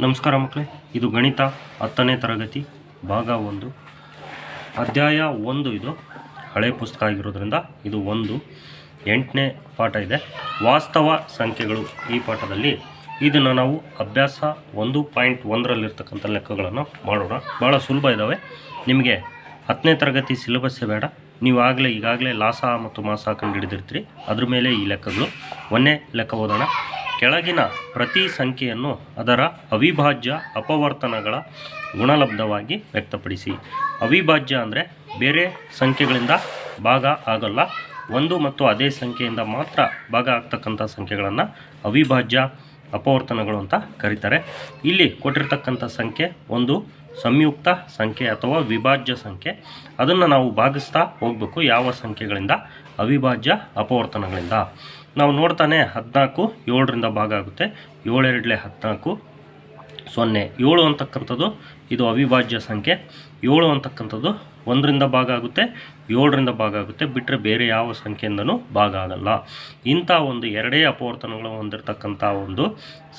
ನಮಸ್ಕಾರ ಮಕ್ಕಳೇ, ಇದು ಗಣಿತ ಹತ್ತನೇ ತರಗತಿ, ಭಾಗ ಒಂದು. ಅಧ್ಯಾಯ ಒಂದು ಇದು. ಹಳೆ ಪುಸ್ತಕ ಆಗಿರೋದ್ರಿಂದ ಇದು ಒಂದು. ಎಂಟನೇ ಪಾಠ ಇದೆ. ವಾಸ್ತವ ಸಂಖ್ಯೆಗಳು ಈ ಪಾಠದಲ್ಲಿ. ಇದನ್ನು ನಾವು ಅಭ್ಯಾಸ ಒಂದು ಪಾಯಿಂಟ್ ಒಂದರಲ್ಲಿರ್ತಕ್ಕಂಥ ಲೆಕ್ಕಗಳನ್ನು ಮಾಡೋಣ. ಭಾಳ ಸುಲಭ ಇದ್ದಾವೆ ನಿಮಗೆ ಹತ್ತನೇ ತರಗತಿ ಸಿಲೆಬಸ್ಸೇ ಬೇಡ. ನೀವು ಆಗಲೇ ಈಗಾಗಲೇ ಲಾಸ ಮತ್ತು ಮಾಸ ಕಂಡುಹಿಡಿದಿರ್ತೀರಿ ಅದ್ರ ಮೇಲೆ ಈ ಲೆಕ್ಕಗಳು. ಒಂದೇ ಲೆಕ್ಕ ಓದೋಣ. ಕೆಳಗಿನ ಪ್ರತಿ ಸಂಖ್ಯೆಯನ್ನು ಅದರ ಅವಿಭಾಜ್ಯ ಅಪವರ್ತನಗಳ ಗುಣಲಬ್ಧವಾಗಿ ವ್ಯಕ್ತಪಡಿಸಿ. ಅವಿಭಾಜ್ಯ ಅಂದರೆ ಬೇರೆ ಸಂಖ್ಯೆಗಳಿಂದ ಭಾಗ ಆಗಲ್ಲ, ಒಂದು ಮತ್ತು ಅದೇ ಸಂಖ್ಯೆಯಿಂದ ಮಾತ್ರ ಭಾಗ ಆಗ್ತಕ್ಕಂಥ ಸಂಖ್ಯೆಗಳನ್ನು ಅವಿಭಾಜ್ಯ ಅಪವರ್ತನಗಳು ಅಂತ ಕರೀತಾರೆ. ಇಲ್ಲಿ ಕೊಟ್ಟಿರ್ತಕ್ಕಂಥ ಸಂಖ್ಯೆ ಒಂದು ಸಂಯುಕ್ತ ಸಂಖ್ಯೆ ಅಥವಾ ವಿಭಾಜ್ಯ ಸಂಖ್ಯೆ. ಅದನ್ನು ನಾವು ಭಾಗಿಸ್ತಾ ಹೋಗಬೇಕು ಯಾವ ಸಂಖ್ಯೆಗಳಿಂದ? ಅವಿಭಾಜ್ಯ ಅಪವರ್ತನಗಳಿಂದ. ನಾವು ನೋಡ್ತಾನೆ ಹದಿನಾಲ್ಕು ಏಳರಿಂದ ಭಾಗ ಆಗುತ್ತೆ. ಏಳೆರಡಲೆ ಹದಿನಾಲ್ಕು, ಸೊನ್ನೆ. ಏಳು ಅಂತಕ್ಕಂಥದ್ದು ಇದು ಅವಿಭಾಜ್ಯ ಸಂಖ್ಯೆ. ಏಳು ಅಂತಕ್ಕಂಥದ್ದು ಒಂದರಿಂದ ಭಾಗ ಆಗುತ್ತೆ, ಏಳರಿಂದ ಭಾಗ ಆಗುತ್ತೆ. ಬಿಟ್ಟರೆ ಬೇರೆ ಯಾವ ಸಂಖ್ಯೆಯಿಂದನೂ ಭಾಗ ಆಗಲ್ಲ. ಇಂಥ ಒಂದು ಎರಡೇ ಅಪವರ್ತನಗಳು ಹೊಂದಿರತಕ್ಕಂಥ ಒಂದು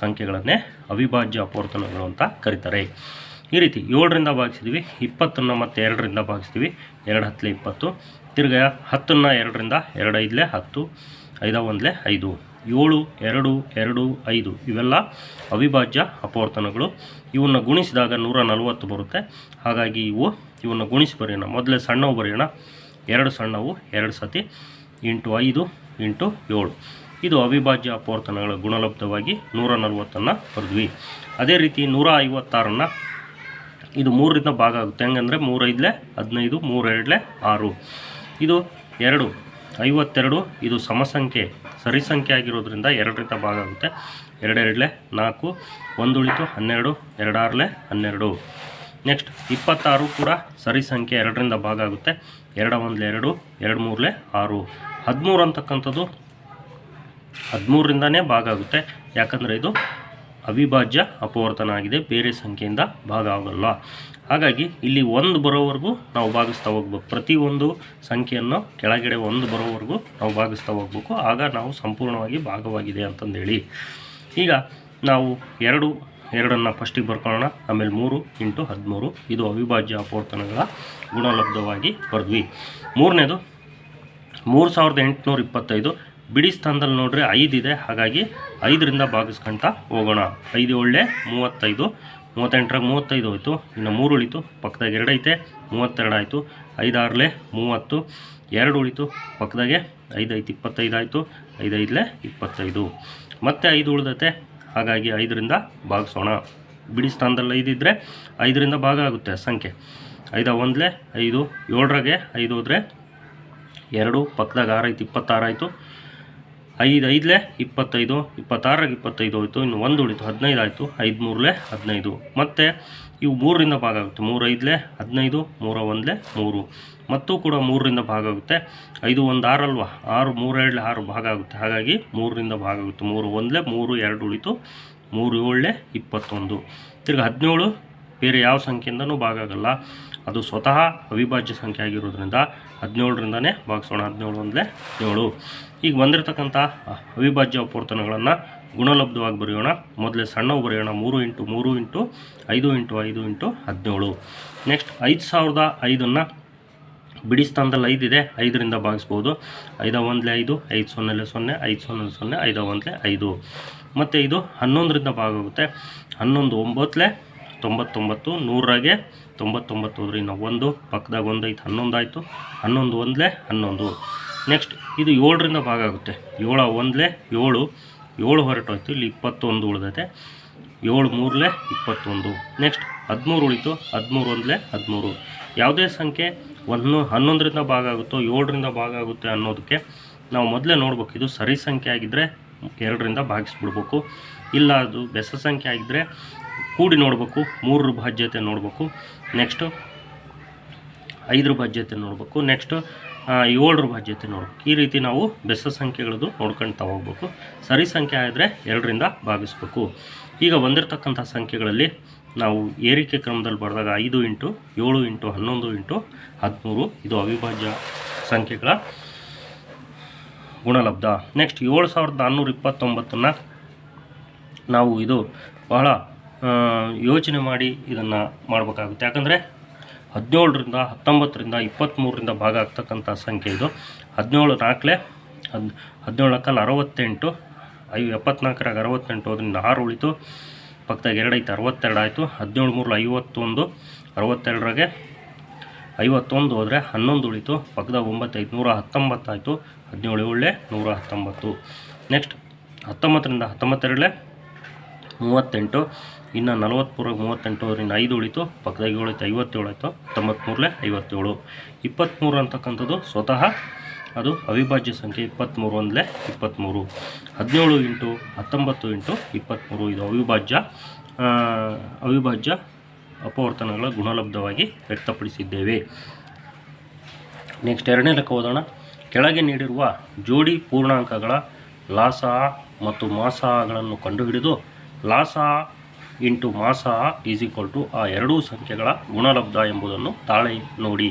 ಸಂಖ್ಯೆಗಳನ್ನೇ ಅವಿಭಾಜ್ಯ ಅಪವರ್ತನಗಳು ಅಂತ ಕರೀತಾರೆ. ಈ ರೀತಿ ಏಳರಿಂದ ಭಾಗಿಸಿದ್ವಿ, ಇಪ್ಪತ್ತನ್ನು ಮತ್ತು ಎರಡರಿಂದ ಭಾಗಿಸ್ತೀವಿ ಎರಡು ಹತ್ತಲೆ ಇಪ್ಪತ್ತು, ತಿರ್ಗ ಹತ್ತನ್ನು ಎರಡರಿಂದ ಎರಡು ಐದಲೇ ಹತ್ತು ಐದ ಒಂದಲೇ ಐದು, ಏಳು, ಎರಡು ಎರಡು, ಐದು ಇವೆಲ್ಲ ಅವಿಭಾಜ್ಯ ಅಪವರ್ತನಗಳು. ಇವನ್ನು ಗುಣಿಸಿದಾಗ ನೂರ ನಲವತ್ತು ಬರುತ್ತೆ. ಹಾಗಾಗಿ ಇವು, ಇವನ್ನು ಗುಣಿಸಿ ಬರೆಯೋಣ. ಮೊದಲೇ ಸಣ್ಣವು ಬರೆಯೋಣ. ಎರಡು ಸಣ್ಣವು ಎರಡು ಸತಿ ಇಂಟು ಐದು ಇಂಟು ಏಳು. ಇದು ಅವಿಭಾಜ್ಯ ಅಪವರ್ತನಗಳ ಗುಣಲಬ್ಧವಾಗಿ ನೂರ ನಲವತ್ತನ್ನು ಬರೆದ್ವಿ ಅದೇ ರೀತಿ ನೂರ ಐವತ್ತಾರನ್ನು ಇದು ಮೂರರಿಂದ ಭಾಗ ಆಗುತ್ತೆ. ಹೆಂಗಂದರೆ ಮೂರೈದಲೆ ಹದಿನೈದು ಮೂರೆರಡಲೆ ಆರು. ಇದು ಎರಡು. ಐವತ್ತೆರಡು, ಇದು ಸಮಸಂಖ್ಯೆ ಸರಿ ಸಂಖ್ಯೆ ಆಗಿರೋದ್ರಿಂದ ಎರಡರಿಂದ ಭಾಗ ಆಗುತ್ತೆ. ಎರಡೆರಡಲೆ ನಾಲ್ಕು ಒಂದು ಉಳಿತು ಹನ್ನೆರಡು, ಎರಡಾರಲೆ ಹನ್ನೆರಡು. ನೆಕ್ಸ್ಟ್ ಇಪ್ಪತ್ತಾರು ಕೂಡ ಸರಿ ಸಂಖ್ಯೆ ಎರಡರಿಂದ ಭಾಗ ಆಗುತ್ತೆ. ಎರಡ ಒಂದಲೆ ಎರಡು ಎರಡು ಮೂರಲೆ ಆರು. ಹದಿಮೂರು ಅಂತಕ್ಕಂಥದ್ದು ಹದಿಮೂರರಿಂದನೇ ಭಾಗ ಆಗುತ್ತೆ. ಯಾಕಂದರೆ ಇದು ಅವಿಭಾಜ್ಯ ಅಪವರ್ತನ ಆಗಿದೆ, ಬೇರೆ ಸಂಖ್ಯೆಯಿಂದ ಭಾಗ ಆಗಲ್ಲ. ಹಾಗಾಗಿ ಇಲ್ಲಿ ಒಂದು ಬರೋವರೆಗೂ ನಾವು ಭಾಗಿಸ್ತಾ ಹೋಗ್ಬೇಕು. ಪ್ರತಿಯೊಂದು ಸಂಖ್ಯೆಯನ್ನು ಕೆಳಗಡೆ ಒಂದು ಬರೋವರೆಗೂ ನಾವು ಭಾಗಿಸ್ತಾ ಹೋಗ್ಬೇಕು. ಆಗ ನಾವು ಸಂಪೂರ್ಣವಾಗಿ ಭಾಗವಾಗಿದೆ ಅಂತಂದೇಳಿ. ಈಗ ನಾವು ಎರಡು, ಎರಡನ್ನು ಫಸ್ಟಿಗೆ ಬರ್ಕೊಳ್ಳೋಣ. ಆಮೇಲೆ ಮೂರು ಇಂಟು ಹದಿಮೂರು. ಇದು ಅವಿಭಾಜ್ಯ ಅಪವರ್ತನಗಳ ಗುಣಲಬ್ಧವಾಗಿ ಬರೆದ್ವಿ. ಮೂರನೇದು, ಮೂರು ಸಾವಿರದ ಎಂಟುನೂರ ಇಪ್ಪತ್ತೈದು. ಬಿಡಿ ಸ್ಥಾನದಲ್ಲಿ ನೋಡ್ರಿ ಐದಿದೆ. ಹಾಗಾಗಿ ಐದರಿಂದ ಭಾಗಿಸ್ಕೊಂತ ಹೋಗೋಣ. ಐದು ಒಳ್ಳೆ, ಮೂವತ್ತೈದು. ಮೂವತ್ತೆಂಟರಾಗ ಮೂವತ್ತೈದು ಹೋಯಿತು, ಇನ್ನು ಮೂರು ಉಳಿತು, ಪಕ್ಕದಾಗ ಎರಡು ಐತೆ, ಮೂವತ್ತೆರಡು ಆಯಿತು, ಐದಾರಲೆ ಮೂವತ್ತು, ಎರಡು ಉಳಿತು, ಪಕ್ಕದಾಗೆ ಐದು ಐದು ಇಪ್ಪತ್ತೈದು ಆಯಿತು ಐದೈದಲೆ ಇಪ್ಪತ್ತೈದು. ಮತ್ತೆ ಐದು ಉಳಿದತೆ, ಹಾಗಾಗಿ ಐದರಿಂದ ಭಾಗಿಸೋಣ. ಬಿಡಿ ಸ್ಥಾನದಲ್ಲಿ ಐದಿದ್ದರೆ ಐದರಿಂದ ಭಾಗ ಆಗುತ್ತೆ ಸಂಖ್ಯೆ. ಐದ ಒಂದಲೆ ಐದು, ಏಳರಾಗೆ ಐದು ಹೋದರೆ ಎರಡು, ಪಕ್ಕದಾಗ ಆರು ಐತು ಇಪ್ಪತ್ತಾರು ಆಯಿತು ಐದು, ಐದಲೇ ಇಪ್ಪತ್ತೈದು ಇಪ್ಪತ್ತಾರಾಗ ಇಪ್ಪತ್ತೈದು ಹೋಯಿತು, ಇನ್ನು ಒಂದು ಉಳಿತು, ಹದಿನೈದು ಆಯಿತು, ಐದು ಮೂರಲೇ ಹದಿನೈದು. ಮತ್ತು ಇವು ಮೂರರಿಂದ ಭಾಗ ಆಗುತ್ತೆ, ಮೂರು ಐದಲೇ ಹದಿನೈದು, ಮೂರ ಒಂದಲೇ ಮೂರು. ಮತ್ತು ಕೂಡ ಮೂರರಿಂದ ಭಾಗ ಆಗುತ್ತೆ, ಐದು ಒಂದು ಆರು ಮೂರು ಮೂರೆರಡಲೆ ಆರು ಭಾಗ ಆಗುತ್ತೆ, ಹಾಗಾಗಿ ಮೂರರಿಂದ ಭಾಗ ಆಗುತ್ತೆ. ಮೂರು ಒಂದಲೇ ಮೂರು, ಎರಡು ಉಳಿತು, ಮೂರು ಏಳಲೆ ಇಪ್ಪತ್ತೊಂದು. ತಿರ್ಗಿ ಹದಿನೇಳು, ಬೇರೆ ಯಾವ ಸಂಖ್ಯೆಯಿಂದನೂ ಭಾಗ ಆಗಲ್ಲ. ಅದು ಸ್ವತಃ ಅವಿಭಾಜ್ಯ ಸಂಖ್ಯೆ ಆಗಿರೋದ್ರಿಂದ ಹದಿನೇಳರಿಂದನೇ ಭಾಗಿಸೋಣ. ಹದಿನೇಳು ಒಂದಲೇ ಏಳು. ಈಗ ಬಂದಿರತಕ್ಕಂಥ ಅವಿಭಾಜ್ಯ ಅಪವರ್ತನಗಳನ್ನು ಗುಣಲಬ್ಧವಾಗಿ ಬರೆಯೋಣ. ಮೊದಲೇ ಸಣ್ಣವು ಬರೆಯೋಣ. ಮೂರು ಇಂಟು ಮೂರು ಇಂಟು ಐದು ಇಂಟು ಐದು ಇಂಟು ಹದಿನೇಳು. ನೆಕ್ಸ್ಟ್ ಐದು ಸಾವಿರದ ಐದನ್ನು ಬಿಡಿ ಸ್ಥಾನದಲ್ಲಿ ಐದಿದೆ ಐದರಿಂದ ಭಾಗಿಸ್ಬೋದು. ಐದ ಒಂದಲೇ ಐದು ಐದು ಸೊನ್ನೆಲೆ ಸೊನ್ನೆ, ಐದು ಸೊನ್ನೆ ಸೊನ್ನೆ, ಐದ ಒಂದಲೇ ಐದು. ಮತ್ತು ಇದು ಹನ್ನೊಂದರಿಂದ ಭಾಗ ಆಗುತ್ತೆ ಹನ್ನೊಂದು ಒಂಬತ್ತಲೆ ತೊಂಬತ್ತೊಂಬತ್ತು ನೂರಾಗೆ ತೊಂಬತ್ತೊಂಬತ್ತು ಹೋದ್ರೆ ಇನ್ನು ಒಂದು, ಪಕ್ಕದಾಗ ಒಂದು ಐತೆ, ಹನ್ನೊಂದು ಆಯಿತು. ಹನ್ನೊಂದು ಒಂದಲೇ ಹನ್ನೊಂದು. ನೆಕ್ಸ್ಟ್ ಇದು ಏಳರಿಂದ ಭಾಗ ಆಗುತ್ತೆ. ಏಳ ಒಂದಲೇ ಏಳು ಏಳು ಹೊರಟೋಯ್ತು ಇಲ್ಲಿ ಇಪ್ಪತ್ತೊಂದು ಉಳಿದೈತೆ. ಏಳು ಮೂರಲೇ ಇಪ್ಪತ್ತೊಂದು. ನೆಕ್ಸ್ಟ್ ಹದಿಮೂರು ಉಳಿತು, ಹದಿಮೂರು ಒಂದಲೇ ಹದಿಮೂರು. ಯಾವುದೇ ಸಂಖ್ಯೆ ಒಂದು, ಹನ್ನೊಂದರಿಂದ ಭಾಗ ಆಗುತ್ತೋ, ಏಳರಿಂದ ಭಾಗ ಆಗುತ್ತೆ ಅನ್ನೋದಕ್ಕೆ ನಾವು ಮೊದಲೇ ನೋಡ್ಬೇಕು. ಇದು ಸರಿ ಸಂಖ್ಯೆ ಆಗಿದ್ದರೆ ಎರಡರಿಂದ ಭಾಗಿಸ್ಬಿಡ್ಬೇಕು. ಇಲ್ಲ ಅದು ಬೆಸ ಸಂಖ್ಯೆ ಆಗಿದ್ದರೆ ಕೂಡಿ ನೋಡಬೇಕು ಮೂರರ ಭಾಜ್ಯತೆ ನೋಡಬೇಕು. ನೆಕ್ಸ್ಟು ಐದರ ಬಾಧ್ಯತೆ ನೋಡಬೇಕು. ನೆಕ್ಸ್ಟು ಏಳರ ಬಾಧ್ಯತೆ ನೋಡಬೇಕು. ಈ ರೀತಿ ನಾವು ಬೆಸ ಸಂಖ್ಯೆಗಳದ್ದು ನೋಡ್ಕೊಳ್ತಾ ಹೋಗ್ಬೇಕು ಸರಿ ಸಂಖ್ಯೆ ಆದರೆ ಎರಡರಿಂದ ಭಾಗಿಸ್ಬೇಕು. ಈಗ ಬಂದಿರತಕ್ಕಂಥ ಸಂಖ್ಯೆಗಳಲ್ಲಿ ನಾವು ಏರಿಕೆ ಕ್ರಮದಲ್ಲಿ ಬರೆದಾಗ ಐದು ಇಂಟು ಏಳು ಇಂಟು ಹನ್ನೊಂದು ಇಂಟು ಹದಿಮೂರು ಇದು ಅವಿಭಾಜ್ಯ ಸಂಖ್ಯೆಗಳ ಗುಣಲಬ್ಧ. ನೆಕ್ಸ್ಟ್ ಏಳು ಸಾವಿರದ ನಾವು ಇದು ಬಹಳ ಯೋಚನೆ ಮಾಡಿ ಇದನ್ನು ಮಾಡಬೇಕಾಗುತ್ತೆ. ಯಾಕಂದರೆ ಹದಿನೇಳರಿಂದ ಹತ್ತೊಂಬತ್ತರಿಂದ ಇಪ್ಪತ್ತ್ಮೂರರಿಂದ ಭಾಗ ಆಗ್ತಕ್ಕಂಥ ಸಂಖ್ಯೆ ಇದು. ಹದಿನೇಳು ನಾಲ್ಕಲೆ, ಹದ್, ಹದಿನೇಳು ನಾಲ್ಕಲ್ಲಿ ಅರವತ್ತೆಂಟು, ಐ, ಎಪ್ಪತ್ನಾಲ್ಕರಾಗ ಅರವತ್ತೆಂಟು ಅದರಿಂದ ಆರು ಉಳಿತು, ಪಕ್ಕದಾಗ ಎರಡು ಐತೆ, ಅರವತ್ತೆರಡು ಆಯಿತು. ಹದಿನೇಳು ಮೂರಲ್ಲಿ ಐವತ್ತೊಂದು, ಅರವತ್ತೆರಡರಾಗೆ ಐವತ್ತೊಂದು ಹೋದರೆ ಹನ್ನೊಂದು ಉಳಿತು, ಪಕ್ಕದಾಗ ಒಂಬತ್ತೈದು ನೂರ ಹತ್ತೊಂಬತ್ತಾಯಿತು. ಹದಿನೇಳು ಏಳಲೆ ನೂರ ಹತ್ತೊಂಬತ್ತು. ನೆಕ್ಸ್ಟ್ ಹತ್ತೊಂಬತ್ತರಿಂದ ಹತ್ತೊಂಬತ್ತೆರಡಲೆ ಮೂವತ್ತೆಂಟು, ಇನ್ನು ನಲವತ್ತ್ಮೂರಾಗ ಮೂವತ್ತೆಂಟು, ಅದರಿಂದ ಐದು ಉಳಿತು, ಪಕ್ಕದಾಗಿ ಉಳಿತು ಐವತ್ತೇಳು ಆಯಿತು ತೊಂಬತ್ತ್ಮೂರಲೆ ಐವತ್ತೇಳು. ಇಪ್ಪತ್ತ್ಮೂರು ಅಂತಕ್ಕಂಥದ್ದು ಸ್ವತಃ ಅದು ಅವಿಭಾಜ್ಯ ಸಂಖ್ಯೆ ಇಪ್ಪತ್ತ್ಮೂರು ಒಂದಲೇ ಇಪ್ಪತ್ತ್ಮೂರು ಹದಿನೇಳು ಇಂಟು ಹತ್ತೊಂಬತ್ತು ಇಂಟು ಇಪ್ಪತ್ತ್ಮೂರು ಇದು ಅವಿಭಾಜ್ಯ ಅವಿಭಾಜ್ಯ ಅಪವರ್ತನಗಳ ಗುಣಲಬ್ಧವಾಗಿ ವ್ಯಕ್ತಪಡಿಸಿದ್ದೇವೆ. ನೆಕ್ಸ್ಟ್ ಎರಡನೇ ಲೆಕ್ಕ ಓದೋಣ. ಕೆಳಗೆ ನೀಡಿರುವ ಜೋಡಿ ಪೂರ್ಣಾಂಕಗಳ ಲಾಸ ಮತ್ತು ಮಾಸಗಳನ್ನು ಕಂಡುಹಿಡಿದು ಲಾಸ ಇಂಟು ಮಾಸ ಈಸ್ ಈಕ್ವಲ್ ಟು ಆ ಎರಡೂ ಸಂಖ್ಯೆಗಳ ಗುಣಲಬ್ಧ ಎಂಬುದನ್ನು ತಾಳೆ ನೋಡಿ.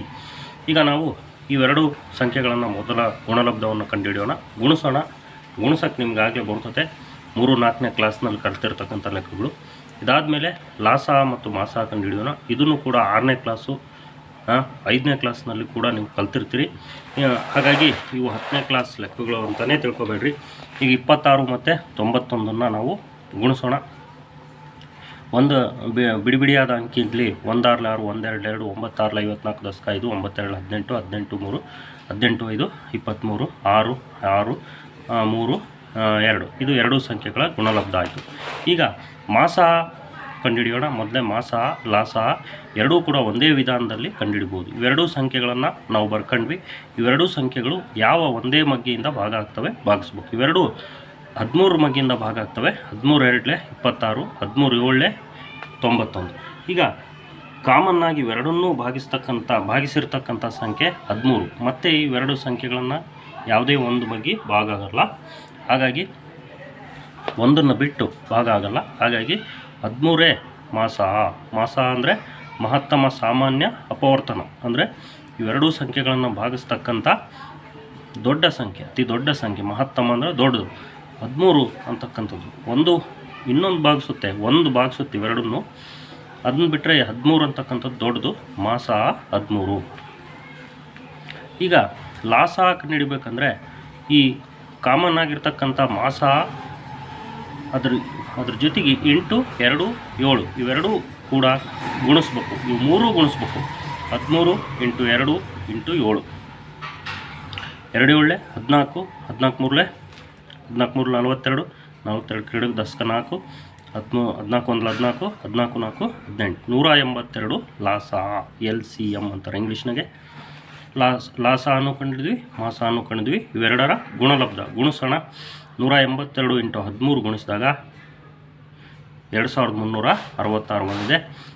ಈಗ ನಾವು ಇವೆರಡೂ ಸಂಖ್ಯೆಗಳನ್ನು ಮೊದಲ ಗುಣಲಬ್ಧವನ್ನು ಕಂಡುಹಿಡಿಯೋಣ. ಗುಣಿಸೋಣ. ಗುಣಿಸೋಕ್ಕೆ ನಿಮ್ಗೆ ಆಗಲೇ ಬರ್ತದೆ ಮೂರು, ನಾಲ್ಕನೇ ಕ್ಲಾಸ್ನಲ್ಲಿ ಕಲ್ತಿರ್ತಕ್ಕಂಥ ಲೆಕ್ಕಗಳು. ಇದಾದಮೇಲೆ ಲಾಸ ಮತ್ತು ಮಾಸ ಕಂಡುಹಿಡಿಯೋಣ. ಇದನ್ನು ಕೂಡ ಆರನೇ ಕ್ಲಾಸು ಐದನೇ ಕ್ಲಾಸ್ನಲ್ಲಿ ಕೂಡ ನೀವು ಕಲ್ತಿರ್ತೀರಿ. ಹಾಗಾಗಿ ಇವು ಹತ್ತನೇ ಕ್ಲಾಸ್ ಲೆಕ್ಕಗಳು ಅಂತಲೇ ತಿಳ್ಕೊಬೇಡ್ರಿ. ಈಗ ಇಪ್ಪತ್ತಾರು ಮತ್ತು ತೊಂಬತ್ತೊಂದನ್ನು ನಾವು ಗುಣಿಸೋಣ. ಒಂದು ಬಿಡಿ ಬಿಡಿಯಾದ ಅಂಕಿಯಲ್ಲಿ ಒಂದಾರ್ಲ ಆರು ಒಂದೆರಡು ಎರಡು ಒಂಬತ್ತಾರ್ಲ ಐವತ್ನಾಲ್ಕು ದಶಕ ಐದು ಒಂಬತ್ತೆರಡು ಹದಿನೆಂಟು ಹದಿನೆಂಟು ಮೂರು, ಹದಿನೆಂಟು ಐದು, ಇಪ್ಪತ್ತ್ಮೂರು, ಆರು ಆರು ಮೂರು ಎರಡು. ಇದು ಎರಡು ಸಂಖ್ಯೆಗಳ ಗುಣಲಬ್ಧ ಆಯಿತು. ಈಗ ಮಾಸ ಕಂಡುಹಿಡಿಯೋಣ. ಮೊದಲೇ ಮಾಸ, ಲಾಸ ಎರಡೂ ಕೂಡ ಒಂದೇ ವಿಧಾನದಲ್ಲಿ ಕಂಡುಹಿಡಿಬೋದು ಇವೆರಡೂ ಸಂಖ್ಯೆಗಳನ್ನು ನಾವು ಬರ್ಕಂಡ್ವಿ. ಇವೆರಡೂ ಸಂಖ್ಯೆಗಳು ಯಾವ ಒಂದೇ ಮಗ್ಗಿಯಿಂದ ಭಾಗ ಆಗ್ತವೆ, ಭಾಗಿಸ್ಬೇಕು. ಇವೆರಡೂ ಹದಿಮೂರು ಮಗಿಂದ ಭಾಗ ಆಗ್ತವೆ. ಹದಿಮೂರು ಎರಡಲೆ ಇಪ್ಪತ್ತಾರು, ಹದಿಮೂರು ಏಳಲೆ ತೊಂಬತ್ತೊಂದು. ಈಗ ಕಾಮನ್ನಾಗಿ ಇವೆರಡನ್ನೂ ಭಾಗಿಸ್ತಕ್ಕಂಥ, ಭಾಗಿಸಿರ್ತಕ್ಕಂಥ ಸಂಖ್ಯೆ ಹದಿಮೂರು. ಮತ್ತು ಇವೆರಡು ಸಂಖ್ಯೆಗಳನ್ನು ಯಾವುದೇ ಒಂದು ಬಗ್ಗೆ ಭಾಗ ಆಗಲ್ಲ. ಹಾಗಾಗಿ ಒಂದನ್ನು ಬಿಟ್ಟು ಭಾಗ ಆಗಲ್ಲ. ಹಾಗಾಗಿ ಹದಿಮೂರೇ ಮಾಸ ಮಾಸ ಅಂದರೆ ಮಹತ್ತಮ ಸಾಮಾನ್ಯ ಅಪವರ್ತನ. ಅಂದರೆ ಇವೆರಡೂ ಸಂಖ್ಯೆಗಳನ್ನು ಭಾಗಿಸ್ತಕ್ಕಂಥ ದೊಡ್ಡ ಸಂಖ್ಯೆ, ಅತಿ ದೊಡ್ಡ ಸಂಖ್ಯೆ. ಮಹತ್ತಮ ಅಂದರೆ ದೊಡ್ಡದು. ಹದಿಮೂರು ಅಂತಕ್ಕಂಥದ್ದು. ಒಂದು, ಇನ್ನೊಂದು ಭಾಗಿಸುತ್ತೆ, ಒಂದು ಭಾಗಿಸುತ್ತೆ ಇವೆರಡನ್ನು. ಅದನ್ನ ಬಿಟ್ಟರೆ ಹದಿಮೂರು ಅಂತಕ್ಕಂಥದ್ದು ದೊಡ್ಡದು, ಮಾಸ ಹದಿಮೂರು. ಈಗ ಲಾಸ ಕಂಡುಹಿಡಿಬೇಕಂದ್ರೆ ಈ ಕಾಮನ್ ಆಗಿರ್ತಕ್ಕಂಥ ಮಾಸ, ಅದ್ರ ಅದ್ರ ಜೊತೆಗೆ ಎಂಟು, ಎರಡು, ಏಳು, ಇವೆರಡೂ ಕೂಡ ಗುಣಿಸ್ಬೇಕು. ಇವು ಮೂರು ಗುಣಿಸ್ಬೇಕು. ಹದಿಮೂರು ಎಂಟು ಎರಡು ಎಂಟು ಏಳು. ಎರಡು ಏಳೆ, ಹದಿನಾಲ್ಕು ಹದಿನಾಲ್ಕು ಮೂರಲೆ ಹದಿನಾಲ್ಕು ನಲವತ್ತೆರಡು ನಲವತ್ತೆರಡು ಕ್ರೀಡೆಗೆ ದಶಕ ನಾಲ್ಕು, ಹದಿಮೂ, ಹದಿನಾಲ್ಕು ಒಂದು ಹದಿನಾಲ್ಕು ಹದಿನಾಲ್ಕು ನಾಲ್ಕು, ಹದಿನೆಂಟು. ನೂರ ಎಂಬತ್ತೆರಡು ಲಾಸಾ, ಎಲ್ ಸಿ ಎಂ ಅಂತಾರೆ ಇಂಗ್ಲೀಷ್ನಾಗೆ. ಲಾಸ್, ಲಾಸ ಕಂಡಿದ್ವಿ ಮಾಸ ಕಂಡಿದ್ವಿ ಇವೆರಡರ ಗುಣಲಬ್ಧ. ಗುಣಿಸೋಣ. ನೂರ ಎಂಬತ್ತೆರಡು ಇಂಟು ಹದಿಮೂರು ಗುಣಿಸಿದಾಗ ಎರಡು ಸಾವಿರದ ಮುನ್ನೂರ ಅರವತ್ತಾರು ಬಂದಿದೆ.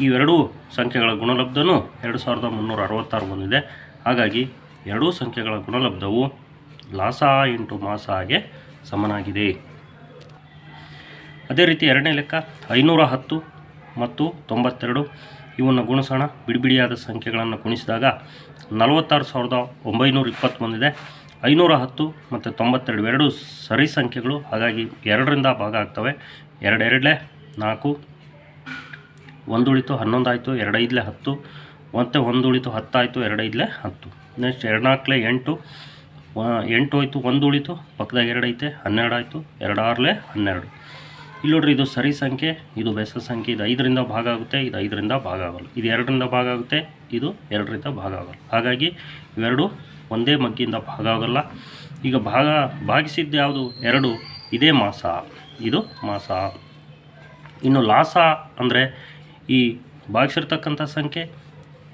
ಇವೆರಡೂ ಸಂಖ್ಯೆಗಳ ಗುಣಲಬ್ಧನೂ ಎರಡು ಸಾವಿರದ ಮುನ್ನೂರ ಅರವತ್ತಾರು ಬಂದಿದೆ. ಹಾಗಾಗಿ ಎರಡೂ ಸಂಖ್ಯೆಗಳ ಗುಣಲಬ್ಧವು ಲಾಸ ಇಂಟು ಮಾಸಾಗೆ ಸಮನಾಗಿದೆ. ಅದೇ ರೀತಿ ಎರಡನೇ ಲೆಕ್ಕ ಐನೂರ ಹತ್ತು ಮತ್ತು ತೊಂಬತ್ತೆರಡು. ಇವನ್ನು ಗುಣಿಸೋಣ. ಬಿಡಿಬಿಡಿಯಾದ ಸಂಖ್ಯೆಗಳನ್ನು ಗುಣಿಸಿದಾಗ ನಲವತ್ತಾರು ಸಾವಿರದ ಒಂಬೈನೂರ ಇಪ್ಪತ್ತು ಬಂದಿದೆ. ಐನೂರ ಹತ್ತು ಮತ್ತು ತೊಂಬತ್ತೆರಡು ಎರಡು ಸರಿ ಸಂಖ್ಯೆಗಳು. ಹಾಗಾಗಿ ಎರಡರಿಂದ ಭಾಗ ಆಗ್ತವೆ. ಎರಡು ಎರಡಲೆ ನಾಲ್ಕು. ಒಂದು ಉಳಿತು ಹನ್ನೊಂದು ಆಯಿತು, ಎರಡು ಐದಲೆ ಹತ್ತು. ಮತ್ತು ಒಂದು ಉಳಿತು ಹತ್ತಾಯಿತು ಎರಡೈದಲೆ ಹತ್ತು. ನೆಕ್ಸ್ಟ್ ಎರಡು ನಾಲ್ಕಲೆ ಎಂಟು. ಎಂಟು ಹೋಯ್ತು, ಒಂದು ಉಳಿತು, ಪಕ್ಕದಾಗ ಎರಡು ಐತೆ, ಹನ್ನೆರಡು ಆಯಿತು, ಎರಡು ಆರಲೆ, ಹನ್ನೆರಡು. ಇಲ್ಲಿ ನೋಡ್ರಿ, ಇದು ಸರಿ ಸಂಖ್ಯೆ, ಇದು ಬೆಸ ಸಂಖ್ಯೆ, ಇದು ಐದರಿಂದ ಭಾಗ ಆಗುತ್ತೆ, ಇದು ಐದರಿಂದ ಭಾಗ ಆಗೋಲ್ಲ. ಇದು ಎರಡರಿಂದ ಭಾಗ ಆಗುತ್ತೆ, ಇದು ಎರಡರಿಂದ ಭಾಗ ಆಗೋಲ್ಲ. ಹಾಗಾಗಿ, ಇವೆರಡು ಒಂದೇ ಮಗ್ಗಿಯಿಂದ ಭಾಗ ಆಗಲ್ಲ. ಈಗ ಭಾಗ ಭಾಗಿಸಿದ್ದು ಯಾವುದು? ಎರಡು, ಇದೇ ಮಾಸ. ಇದು ಮಾಸ. ಇನ್ನು ಲಾಸ ಅಂದರೆ, ಈ ಭಾಗಿಸಿರ್ತಕ್ಕಂಥ ಸಂಖ್ಯೆ,